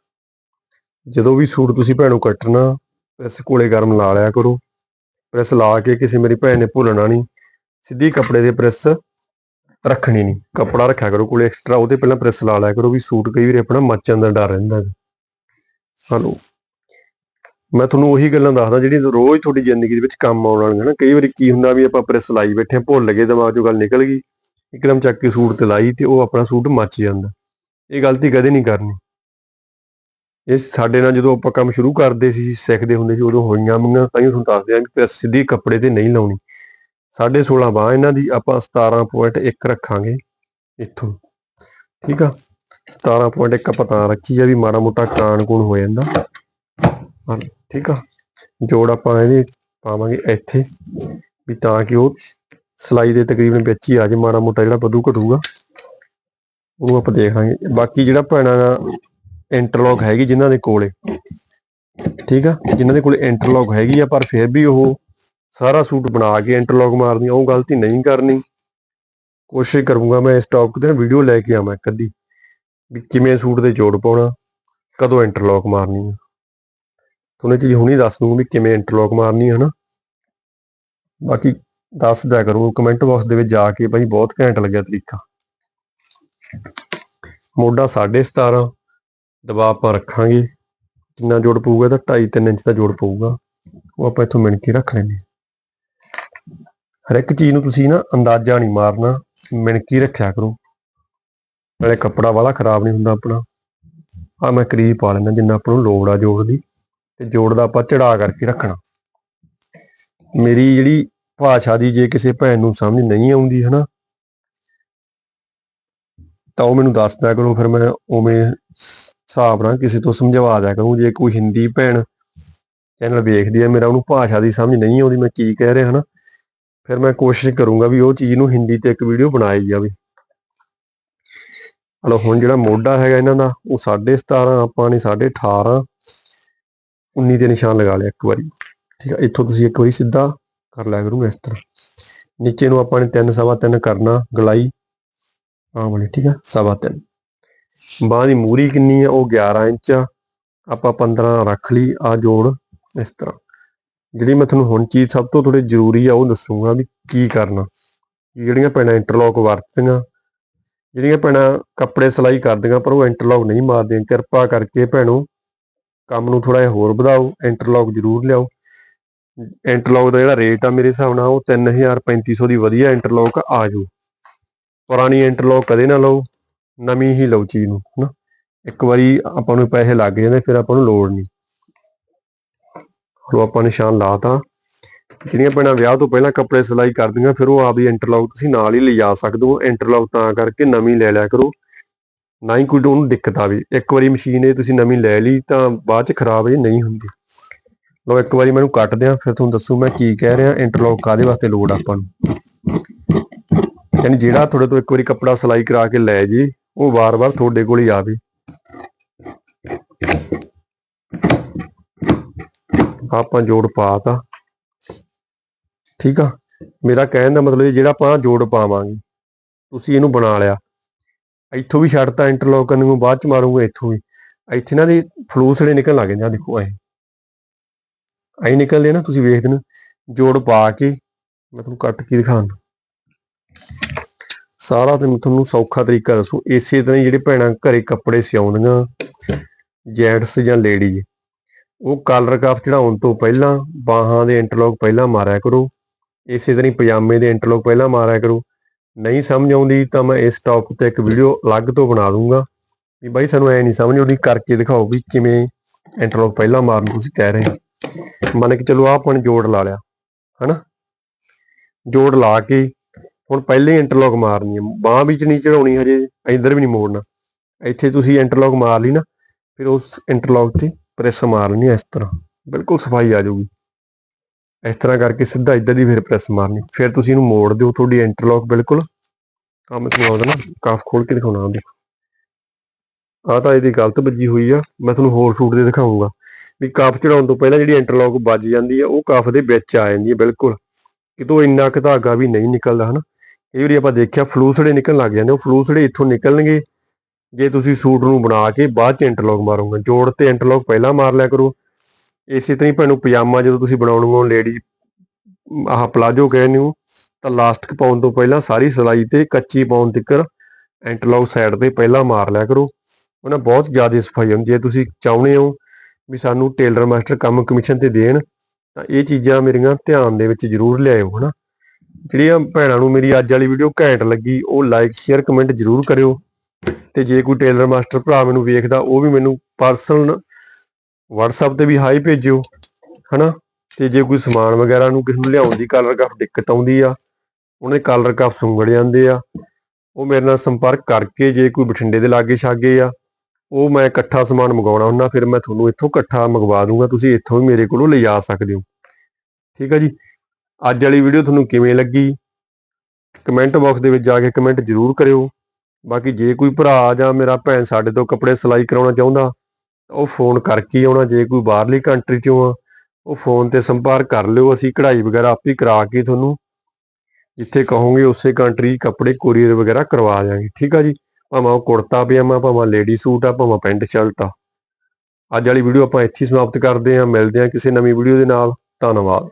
ਜਦੋਂ ਵੀ ਸੂਟ ਤੁਸੀਂ ਭੈਣੋਂ ਕੱਟਣਾ, ਪ੍ਰੈਸ ਕੋਲੇ ਗਰਮ ਲਾ ਲਿਆ ਕਰੋ। ਪ੍ਰੈਸ ਲਾ ਕੇ ਕਿਸੇ ਮੇਰੀ ਭੈਣ ਨੇ ਭੁੱਲਣਾ ਨਹੀਂ। ਸਿੱਧੀ ਕੱਪੜੇ ਦੇ ਪ੍ਰੈਸ ਰੱਖਣੀ ਨਹੀਂ। ਕੱਪੜਾ ਰੱਖਿਆ ਕਰੋ ਕੋਲੇ ਐਕਸਟਰਾ ਉਹਦੇ ਪਹਿਲਾਂ ਪ੍ਰੈਸ ਲਾ ਲਿਆ ਕਰੋ ਵੀ ਸੂਟ ਕਈ ਵਾਰੀ ਆਪਣਾ ਮੱਚਣ ਦਾ ਡਰ ਰਹਿੰਦਾ। ਹੈ ਹਲੋ। ਮੈਂ ਤੁਹਾਨੂੰ ਉਹੀ ਗੱਲਾਂ ਦੱਸਦਾ ਜਿਹੜੀਆਂ ਰੋਜ਼ ਤੁਹਾਡੀ ਜ਼ਿੰਦਗੀ ਦੇ ਵਿੱਚ ਕੰਮ ਆਉਣ ਵਾਲੀਆਂ ਨਾ। ਕਈ ਵਾਰੀ ਕੀ ਹੁੰਦਾ ਵੀ ਆਪਾਂ ਪ੍ਰੈਸ ਲਾਈ ਬੈਠੇ ਹਾਂ, ਭੁੱਲ ਗਏ ਦਿਮਾਗ ਚੋਂ ਗੱਲ ਨਿਕਲ ਗਈ। ਇੱਕਦਮ ਚੱਕ ਕੇ ਸੂਟ ਤੇ ਲਾਈ ਤੇ ਉਹ ਆਪਣਾ ਸੂਟ ਮੱਚ ਜਾਂਦਾ। ਇਹ ਗਲਤੀ ਕਦੇ ਨਹੀਂ ਕਰਨੀ। ਇਹ ਸਾਡੇ ਨਾਲ ਜਦੋਂ ਆਪਾਂ ਕੰਮ ਸ਼ੁਰੂ ਕਰਦੇ ਸੀ ਸਿੱਖਦੇ ਹੁੰਦੇ ਸੀ ਉਦੋਂ ਹੋਈਆਂ ਮੰਗਾਂ ਤਾਂ ਹੀ ਤੁਹਾਨੂੰ ਦੱਸਦੇ ਆ ਕਿ ਪ੍ਰੈਸ ਸਿੱਧੀ ਕੱਪੜੇ ਤੇ ਨਹੀਂ ਲਾਉਣੀ। 16.5 ਬਾਹ ਇਹਨਾਂ ਦੀ ਆਪਾਂ 17.1 ਰੱਖਾਂਗੇ ਇੱਥੋਂ। ਠੀਕ ਆ? 17.1 ਆਪਾਂ ਤਾਂ ਰੱਖੀ ਆ ਵੀ ਮਾੜਾ ਮੋਟਾ ਕਾਣ ਕੂਣ ਹੋ ਜਾਂਦਾ। ਹਾਂ ਠੀਕ ਆ। ਜੋੜ ਆਪਾਂ ਇਹਦੇ ਪਾਵਾਂਗੇ ਇੱਥੇ, ਵੀ ਤਾਂ ਕਿ ਉਹ ਸਲਾਈ ਦੇ ਤਕਰੀਬਨ ਵਿੱਚ ਹੀ ਆ ਜੇ ਮਾੜਾ ਮੋਟਾ ਜਿਹੜਾ ਵਧੂ ਘਟੂਗਾ। ਉਹ ਆਪਾਂ ਦੇਖਾਂਗੇ ਬਾਕੀ ਜਿਹੜਾ ਭੈਣਾਂ ਦਾ ਇੰਟਰਲੌਕ ਹੈਗੀ ਜਿਨ੍ਹਾਂ ਦੇ ਕੋਲੇ, ਠੀਕ ਆ? ਜਿਨ੍ਹਾਂ ਦੇ ਕੋਲੇ ਇੰਟਰਲੌਕ ਹੈਗੀ ਆ, ਪਰ ਫਿਰ ਵੀ ਉਹ ਸਾਰਾ ਸੂਟ ਬਣਾ ਕੇ ਇੰਟਰਲੌਕ ਮਾਰਨੀ, ਉਹ ਗਲਤੀ ਨਹੀਂ ਕਰਨੀ। ਕੋਸ਼ਿਸ਼ ਕਰੂੰਗਾ ਮੈਂ ਇਸ ਟੌਪਿਕ ਤੇ ਵੀਡੀਓ ਲੈ ਕੇ ਆਵਾਂ ਇੱਕ ਅੱਧੀ, ਵੀ ਕਿਵੇਂ ਸੂਟ ਦੇ ਜੋੜ ਪਾਉਣਾ, ਕਦੋਂ ਇੰਟਰਲੌਕ ਮਾਰਨੀ ਉਹਨੇ ਚੀਜ਼ ਹੁਣੀ ਦੱਸ ਦੂੰਗਾ ਵੀ ਕਿਵੇਂ ਇੰਟਰਲੌਕ ਮਾਰਨੀ ਹੈ ਨਾ। ਬਾਕੀ ਦੱਸ ਦਿਆ ਕਰੋ ਕਮੈਂਟ ਬਾਕਸ ਦੇ ਵਿੱਚ ਜਾ ਕੇ ਭਾਈ ਬਹੁਤ ਘੈਂਟ ਲੱਗਿਆ ਤਰੀਕਾ। ਮੋਢਾ 17.5 ਦਬਾਅ ਆਪਾਂ ਰੱਖਾਂਗੇ। ਜਿੰਨਾ ਜੋੜ ਪਊਗਾ ਤਾਂ 2.5 3 ਇੰਚ ਦਾ ਜੋੜ ਪਊਗਾ। ਉਹ ਆਪਾਂ ਇੱਥੋਂ ਮਿਣ ਕੇ ਰੱਖ ਲੈਂਦੇ ਹਰ ਇੱਕ ਚੀਜ਼ ਨੂੰ ਤੁਸੀਂ ਨਾ ਅੰਦਾਜ਼ਾ ਨਹੀਂ ਮਾਰਨਾ, ਮਿਣ ਕੇ ਰੱਖਿਆ ਕਰੋ। ਨਾਲੇ ਕੱਪੜਾ ਵਾਲਾ ਖਰਾਬ ਨਹੀਂ ਹੁੰਦਾ ਆਪਣਾ। ਆ ਮੈਂ ਕਰੀਬ ਪਾ ਲੈਣਾ ਜਿੰਨਾ ਆਪਾਂ ਨੂੰ ਲੋੜ ਆ ਜੋੜ ਦੀ। ਤੇ ਜੋੜ ਦਾ ਆਪਾਂ ਚੜਾ ਕਰਕੇ ਰੱਖਣਾ। ਮੇਰੀ ਜਿਹੜੀ ਭਾਸ਼ਾ ਦੀ ਜੇ ਕਿਸੇ ਭੈਣ ਨੂੰ ਸਮਝ ਨਹੀਂ ਆਉਂਦੀ ਹਨਾ, ਤਾਂ ਉਹ ਮੈਨੂੰ ਦੱਸ ਦਿਆ ਕਰੋ, ਫਿਰ ਮੈਂ ਉਵੇਂ ਹਿਸਾਬ ਨਾਲ ਕਿਸੇ ਤੋਂ ਸਮਝਵਾ ਦਿਆ ਕਰੂੰ। ਜੇ ਕੋਈ ਹਿੰਦੀ ਭੈਣ ਚੈਨਲ ਵੇਖਦੀ ਹੈ, ਮੇਰਾ ਉਹਨੂੰ ਭਾਸ਼ਾ ਦੀ ਸਮਝ ਨਹੀਂ ਆਉਂਦੀ, ਮੈਂ ਕੀ ਕਹਿ ਰਿਹਾ ਹਨਾ, ਫਿਰ ਮੈਂ ਕੋਸ਼ਿਸ਼ ਕਰੂੰਗਾ ਵੀ ਉਹ ਚੀਜ਼ ਨੂੰ ਹਿੰਦੀ ਤੇ ਇੱਕ ਵੀਡੀਓ ਬਣਾਈ ਜਾਵੇ। ਹਲੋ, ਹੁਣ ਜਿਹੜਾ ਮੋਢਾ ਹੈਗਾ ਇਹਨਾਂ ਦਾ, ਉਹ 17.5 ਆਪਾਂ ਨੇ 18.5 19 ਦੇ ਨਿਸ਼ਾਨ ਲਗਾ ਲਿਆ ਇੱਕ ਵਾਰੀ। ਠੀਕ ਆ, ਇੱਥੋਂ ਤੁਸੀਂ ਇੱਕ ਵਾਰੀ ਸਿੱਧਾ ਕਰ ਲਿਆ ਕਰੂੰਗਾ ਇਸ ਤਰ੍ਹਾਂ। ਨੀਚੇ ਨੂੰ ਆਪਾਂ ਨੇ 3 ਸਵਾ 3 ਕਰਨਾ, ਗਲਾਈ। ਆਹ ਵਾਲੀ, ਠੀਕ ਆ, ਸਵਾ 3 ਬਾਂਹ ਦੀ ਮੂਰੀ ਕਿੰਨੀ ਆ? ਉਹ 11 ਇੰਚ ਆ। ਆਪਾਂ 15 ਰੱਖ ਲਈ ਆ ਜੋੜ, ਇਸ ਤਰ੍ਹਾਂ। ਜਿਹੜੀ ਮੈਂ ਤੁਹਾਨੂੰ ਹੁਣ ਚੀਜ਼ ਸਭ ਤੋਂ ਥੋੜੀ ਜ਼ਰੂਰੀ ਆ, ਉਹ ਦੱਸੂਗਾ ਵੀ ਕੀ ਕਰਨਾ। ਜਿਹੜੀਆਂ ਪੈਣਾ ਇੰਟਰਲੌਕ ਵਰਤਦੀਆਂ, ਜਿਹੜੀਆਂ ਪੈਣਾ ਕੱਪੜੇ ਸਿਲਾਈ ਕਰਦੀਆਂ, ਪਰ ਉਹ ਇੰਟਰਲੌਕ ਨਹੀਂ ਮਾਰਦੀਆਂ। ਕਿਰਪਾ ਕਰਕੇ ਭੈਣੋ ਕੰਮ ਨੂੰ ਥੋੜਾ ਜਿਹਾ ਹੋਰ ਵਧਾਓ ਇੰਟਰਲੌਕ ਜ਼ਰੂਰ ਲਿਆਓ। ਇੰਟਰਲੌਕ ਦਾ ਜਿਹੜਾ ਰੇਟ ਆ ਮੇਰੇ ਹਿਸਾਬ ਨਾਲ ਉਹ 3000 3500 ਦੀ ਵਧੀਆ ਇੰਟਰਲੌਕ ਆ ਜੂ ਪੁਰਾਣੀ ਇੰਟਰਲੌਕ ਕਦੇ ਨਾ ਲਓ, ਨਵੀਂ ਹੀ ਲਓ ਚੀਜ਼ ਨੂੰ, ਹਨਾ। ਇੱਕ ਵਾਰੀ ਆਪਾਂ ਨੂੰ ਪੈਸੇ ਲੱਗ ਜਾਂਦੇ, ਫਿਰ ਆਪਾਂ ਨੂੰ ਲੋੜ ਨਹੀਂ। ਲੋ ਆਪਾਂ ਨਿਸ਼ਾਨ ਲਾਤਾ। ਜਿਹੜੀਆਂ ਭੈਣਾਂ ਵਿਆਹ ਤੋਂ ਪਹਿਲਾਂ ਕੱਪੜੇ ਸਿਲਾਈ ਕਰਦੀਆਂ, ਫਿਰ ਉਹ ਆਪਦੀ ਇੰਟਰਲੌਕ ਤੁਸੀਂ ਨਾਲ ਹੀ ਲਿਜਾ ਸਕਦੇ ਹੋ। ਇੰਟਰਲੌਕ ਤਾਂ ਕਰਕੇ ਨਵੀਂ ਲੈ ਲਿਆ ਕਰੋ। ਨਾ ਹੀ ਕੋਈ ਉਹਨੂੰ ਦਿੱਕਤ ਆਵੇ। ਇੱਕ ਵਾਰੀ ਮਸ਼ੀਨ ਇਹ ਤੁਸੀਂ ਨਵੀਂ ਲੈ ਲਈ ਤਾਂ ਬਾਅਦ ਚ ਖਰਾਬ ਇਹ ਨਹੀਂ ਹੁੰਦੀ। ਲੋ ਇੱਕ ਵਾਰੀ ਮੈਨੂੰ ਕੱਟ ਦਿਆਂ, ਫਿਰ ਤੁਹਾਨੂੰ ਦੱਸੂ ਮੈਂ ਕੀ ਕਹਿ ਰਿਹਾ ਇੰਟਰਲੌਕ ਕਾਦੇ ਵਾਸਤੇ ਲੋੜ ਆਪਾਂ ਨੂੰ? ਯਾਨੀ ਜਿਹੜਾ ਤੁਹਾਡੇ ਤੋਂ ਇੱਕ ਵਾਰੀ ਕੱਪੜਾ ਸਿਲਾਈ ਕਰਾ ਕੇ ਲੈ ਜੇ, ਉਹ ਵਾਰ-ਵਾਰ ਤੁਹਾਡੇ ਕੋਲ ਹੀ ਆਵੇ। ਆਪਾਂ ਜੋੜ ਪਾਤਾ। ਠੀਕ ਆ? ਮੇਰਾ ਕਹਿਣ ਦਾ ਮਤਲਬ ਜਿਹੜਾ ਆਪਾਂ ਜੋੜ ਪਾਵਾਂਗੇ, ਤੁਸੀਂ ਇਹਨੂੰ ਬਣਾ ਲਿਆ। ਇੱਥੋਂ ਵੀ ਛੱਡਤਾ ਇੰਟਰਲੌਕ ਕਰਨ ਨੂੰ, ਬਾਅਦ ਚ ਮਾਰੂਗਾ ਇੱਥੋਂ ਵੀ। ਇੱਥੇ ਨਾ ਦੇ ਫਲੂਸੜੇ ਨਿਕਲਣ ਲੱਗ ਜਾਂਦੇ ਆ, ਦੇਖੋ ਐ। ਐਂ ਨਿਕਲਦੇ ਆ ਨਾ, ਤੁਸੀਂ ਵੇਖਦੇ ਨੇ, ਜੋੜ ਪਾ ਕੇ, ਮੈਂ ਤੁਹਾਨੂੰ ਕੱਟ ਕੇ ਦਿਖਾਉਣ। ਸਾਰਾ ਤੇ ਤੁਹਾਨੂੰ ਸੌਖਾ ਤਰੀਕਾ ਦੱਸੂ। ਇਸੇ ਤਰ੍ਹਾਂ ਹੀ ਜਿਹੜੇ ਭੈਣਾਂ ਘਰੇ ਕੱਪੜੇ ਸਿਉਂਦੀਆਂ ਜੈਂਟਸ ਜਾਂ ਲੇਡੀਜ਼ ਉਹ ਕਾਲਰ ਕਾਫ ਚੜਾਉਣ ਤੋਂ ਪਹਿਲਾਂ ਬਾਹਾਂ ਦੇ ਇੰਟਰਲੌਕ ਪਹਿਲਾਂ ਮਾਰਿਆ ਕਰੋ। ਇਸੇ ਤਰ੍ਹਾਂ ਹੀ ਪਜਾਮੇ ਦੇ ਇੰਟਰਲੌਕ ਪਹਿਲਾਂ ਮਾਰਿਆ ਕਰੋ। ਨਹੀਂ ਸਮਝ ਆਉਂਦੀ ਤਾਂ ਮੈਂ ਇਸ ਟੌਪਿਕ ਤੇ ਇੱਕ ਵੀਡੀਓ ਅਲੱਗ ਤੋਂ ਬਣਾ ਦੂੰਗਾ। ਵੀ ਬਾਈ ਸਾਨੂੰ ਐ ਨਹੀਂ ਸਮਝ ਆਉਂਦੀ, ਕਰਕੇ ਦਿਖਾਓ ਵੀ ਕਿਵੇਂ ਇੰਟਰਲੋਕ ਪਹਿਲਾਂ ਮਾਰਨ ਤੁਸੀਂ ਕਹਿ ਰਹੇ ਮੰਨ ਕੇ ਚਲੋ ਆਹ ਆਪਾਂ ਨੇ ਜੋੜ ਲਾ ਲਿਆ, ਹਨਾ? ਜੋੜ ਲਾ ਕੇ ਹੁਣ ਪਹਿਲੇ ਇੰਟਰਲੋਕ ਮਾਰਨੀ ਹੈ ਬਾਹ ਵਿੱਚ ਨਹੀਂ ਚੜਾਉਣੀ ਹਜੇ, ਇੱਧਰ ਵੀ ਨਹੀਂ ਮੋੜਨਾ। ਇੱਥੇ ਤੁਸੀਂ ਇੰਟਰਲੋਕ ਮਾਰ ਲਈ ਨਾ, ਫਿਰ ਉਸ ਇੰਟਰਲੋਕ ਤੇ ਪ੍ਰੈਸ ਮਾਰਨੀ ਹੈ ਇਸ ਤਰ੍ਹਾਂ। ਬਿਲਕੁਲ ਸਫ਼ਾਈ ਆ ਜਾਊਗੀ। ਇਸ ਤਰ੍ਹਾਂ ਕਰਕੇ ਸਿੱਧਾ ਇੱਧਰ ਦੀ ਫਿਰ ਪ੍ਰੈਸ ਮਾਰਨੀ। ਫਿਰ ਤੁਸੀਂ ਇਹਨੂੰ ਮੋੜ ਦਿਓ ਤੁਹਾਡੀ ਇੰਟਰਲੌਕ ਬਿਲਕੁਲ। ਕੰਮ ਤੁਹਾਨੂੰ ਆਉਂਦਾ ਨਾ ਕਾਫ ਖੋਲ ਕੇ ਦਿਖਾਉਣਾ ਦੇਖੋ ਆ ਤਾਂ ਇਹਦੀ ਗਲਤ ਵੱਜੀ ਹੋਈ ਆ। ਮੈਂ ਤੁਹਾਨੂੰ ਹੋਰ ਸੂਟ ਦੇ ਦਿਖਾਉਂਗਾ ਵੀ ਕਾਫ ਚੜਾਉਣ ਤੋਂ ਪਹਿਲਾਂ ਜਿਹੜੀ ਇੰਟਰਲੌਕ ਵੱਜ ਜਾਂਦੀ ਆ, ਉਹ ਕਾਫ ਦੇ ਵਿੱਚ ਆ ਜਾਂਦੀ ਹੈ ਬਿਲਕੁਲ। ਕਿਤੋਂ ਇੰਨਾ ਕੁ ਧਾਗਾ ਵੀ ਨਹੀਂ ਨਿਕਲਦਾ, ਹਨਾ? ਇਹ ਵਾਰੀ ਆਪਾਂ ਦੇਖਿਆ ਫਲੂਸੜੇ ਨਿਕਲਣ ਲੱਗ ਜਾਂਦੇ ਉਹ ਫਲੂਸੜੇ ਇੱਥੋਂ ਨਿਕਲਣਗੇ, ਜੇ ਤੁਸੀਂ ਸੂਟ ਨੂੰ ਬਣਾ ਕੇ ਬਾਅਦ ਚ ਇੰਟਰਲੌਕ ਮਾਰੋਗੇ। ਜੋੜ ਤੇ ਇੰਟਰਲੌਕ ਪਹਿਲਾਂ ਮਾਰ ਲਿਆ ਕਰੋ। ਇਸੇ ਤਰ੍ਹਾਂ ਹੀ ਭੈਣੂ ਪਜਾਮਾ ਜਦੋਂ ਤੁਸੀਂ ਬਣਾਉਣਗੇ ਲੇਡੀ ਆਹ ਪਲਾਜੋ ਕਹਿੰਦੇ ਹੋ ਤਾਂ ਲਾਸਟਿਕ ਪਾਉਣ ਤੋਂ ਪਹਿਲਾਂ ਸਾਰੀ ਸਿਲਾਈ ਤੇ ਕੱਚੀ ਪਾਉਣ ਤੱਕ ਇੰਟਰਲੌਕ ਸਾਈਡ ਤੇ ਪਹਿਲਾਂ ਮਾਰ ਲਿਆ ਕਰੋ। ਉਹਨਾਂ ਬਹੁਤ ਜ਼ਿਆਦਾ ਸਫ਼ਾਈ ਹੁੰਦੀ ਜੇ ਤੁਸੀਂ ਚਾਹੁੰਦੇ ਹੋ ਵੀ ਸਾਨੂੰ ਟੇਲਰ ਮਾਸਟਰ ਕੰਮ ਕਮਿਸ਼ਨ ਤੇ ਦੇਣ, ਤਾਂ ਇਹ ਚੀਜ਼ਾਂ ਮੇਰੀਆਂ ਧਿਆਨ ਦੇ ਵਿੱਚ ਜ਼ਰੂਰ ਲਿਆਇਓ, ਹਨਾ। ਜਿਹੜੀਆਂ ਭੈਣਾਂ ਨੂੰ ਮੇਰੀ ਅੱਜ ਵਾਲੀ ਵੀਡੀਓ ਘੈਂਟ ਲੱਗੀ, ਉਹ ਲਾਈਕ ਸ਼ੇਅਰ ਕਮੈਂਟ ਜ਼ਰੂਰ ਕਰਿਓ। ਤੇ ਜੇ ਕੋਈ ਟੇਲਰ ਮਾਸਟਰ ਭਰਾ ਮੈਨੂੰ ਵੇਖਦਾ, ਉਹ ਵੀ ਮੈਨੂੰ ਪਰਸਨਲ WhatsApp ਤੇ ਵੀ ਹਾਈ ਭੇਜਿਓ, ਹਨਾ? ਤੇ ਜੇ ਕੋਈ ਸਮਾਨ ਵਗੈਰਾ ਨੂੰ ਕਿਸੇ ਨੂੰ ਲਿਆਉਣ ਦੀ ਕਾਲਰ ਕਾਫ ਦਿੱਕਤ ਆਉਂਦੀ ਆ, ਉਹਨੇ ਕਾਲਰ ਕਾਫ ਸੁੰਗੜ ਜਾਂਦੇ ਆ, ਉਹ ਮੇਰੇ ਨਾਲ ਸੰਪਰਕ ਕਰਕੇ ਜੇ ਕੋਈ ਬਠਿੰਡੇ ਦੇ ਲਾਗੇ ਛਾਗੇ ਆ, ਉਹ ਮੈਂ ਇਕੱਠਾ ਸਮਾਨ ਮੰਗਵਾਉਣਾ ਹੁੰਦਾ, ਫਿਰ ਮੈਂ ਤੁਹਾਨੂੰ ਇੱਥੋਂ ਇਕੱਠਾ ਮੰਗਵਾ ਦੂੰਗਾ, ਤੁਸੀਂ ਇੱਥੋਂ ਵੀ ਮੇਰੇ ਕੋਲੋਂ ਲਿਜਾ ਸਕਦੇ ਹੋ। ਠੀਕ ਆ ਜੀ? ਅੱਜ ਵਾਲੀ ਵੀਡੀਓ ਤੁਹਾਨੂੰ ਕਿਵੇਂ ਲੱਗੀ? ਕਮੈਂਟ ਬਾਕਸ ਦੇ ਵਿੱਚ ਜਾ ਕੇ ਕਮੈਂਟ ਜ਼ਰੂਰ ਕਰਿਓ। ਬਾਕੀ ਜੇ ਕੋਈ ਭਰਾ ਜਾਂ ਮੇਰਾ ਭੈਣ ਸਾਡੇ ਤੋਂ ਕੱਪੜੇ ਸਿਲਾਈ ਕਰਾਉਣਾ ਚਾਹੁੰਦਾ ਉਹ ਫੋਨ ਕਰਕੇ ਹੀ ਆਉਣਾ, ਜੇ ਕੋਈ ਬਾਹਰਲੀ ਕੰਟਰੀ ਚੋਂ ਆ, ਉਹ ਫੋਨ ਤੇ ਸੰਪਰਕ ਕਰ ਲਿਓ, ਅਸੀਂ ਕਢਾਈ ਵਗੈਰਾ ਆਪੇ ਕਰਾ ਕੇ ਤੁਹਾਨੂੰ ਜਿੱਥੇ ਕਹੋਗੇ ਉਸੇ ਕੰਟਰੀ ਕੱਪੜੇ ਕੋਰੀਅਰ ਵਗੈਰਾ ਕਰਵਾ ਦਿਆਂਗੇ, ਠੀਕ ਆ ਜੀ? ਭਾਵੇਂ ਉਹ ਕੁੜਤਾ ਪਜਾਮਾ, ਭਾਵੇਂ ਲੇਡੀ ਸੂਟ ਆ, ਭਾਵੇਂ ਪੈਂਟ ਸ਼ਰਟ ਆ। ਅੱਜ ਵਾਲੀ ਵੀਡੀਓ ਆਪਾਂ ਇੱਥੇ ਹੀ ਸਮਾਪਤ ਕਰਦੇ ਹਾਂ, ਮਿਲਦੇ ਹਾਂ ਕਿਸੇ ਨਵੀਂ ਵੀਡੀਓ ਦੇ ਨਾਲ, ਧੰਨਵਾਦ।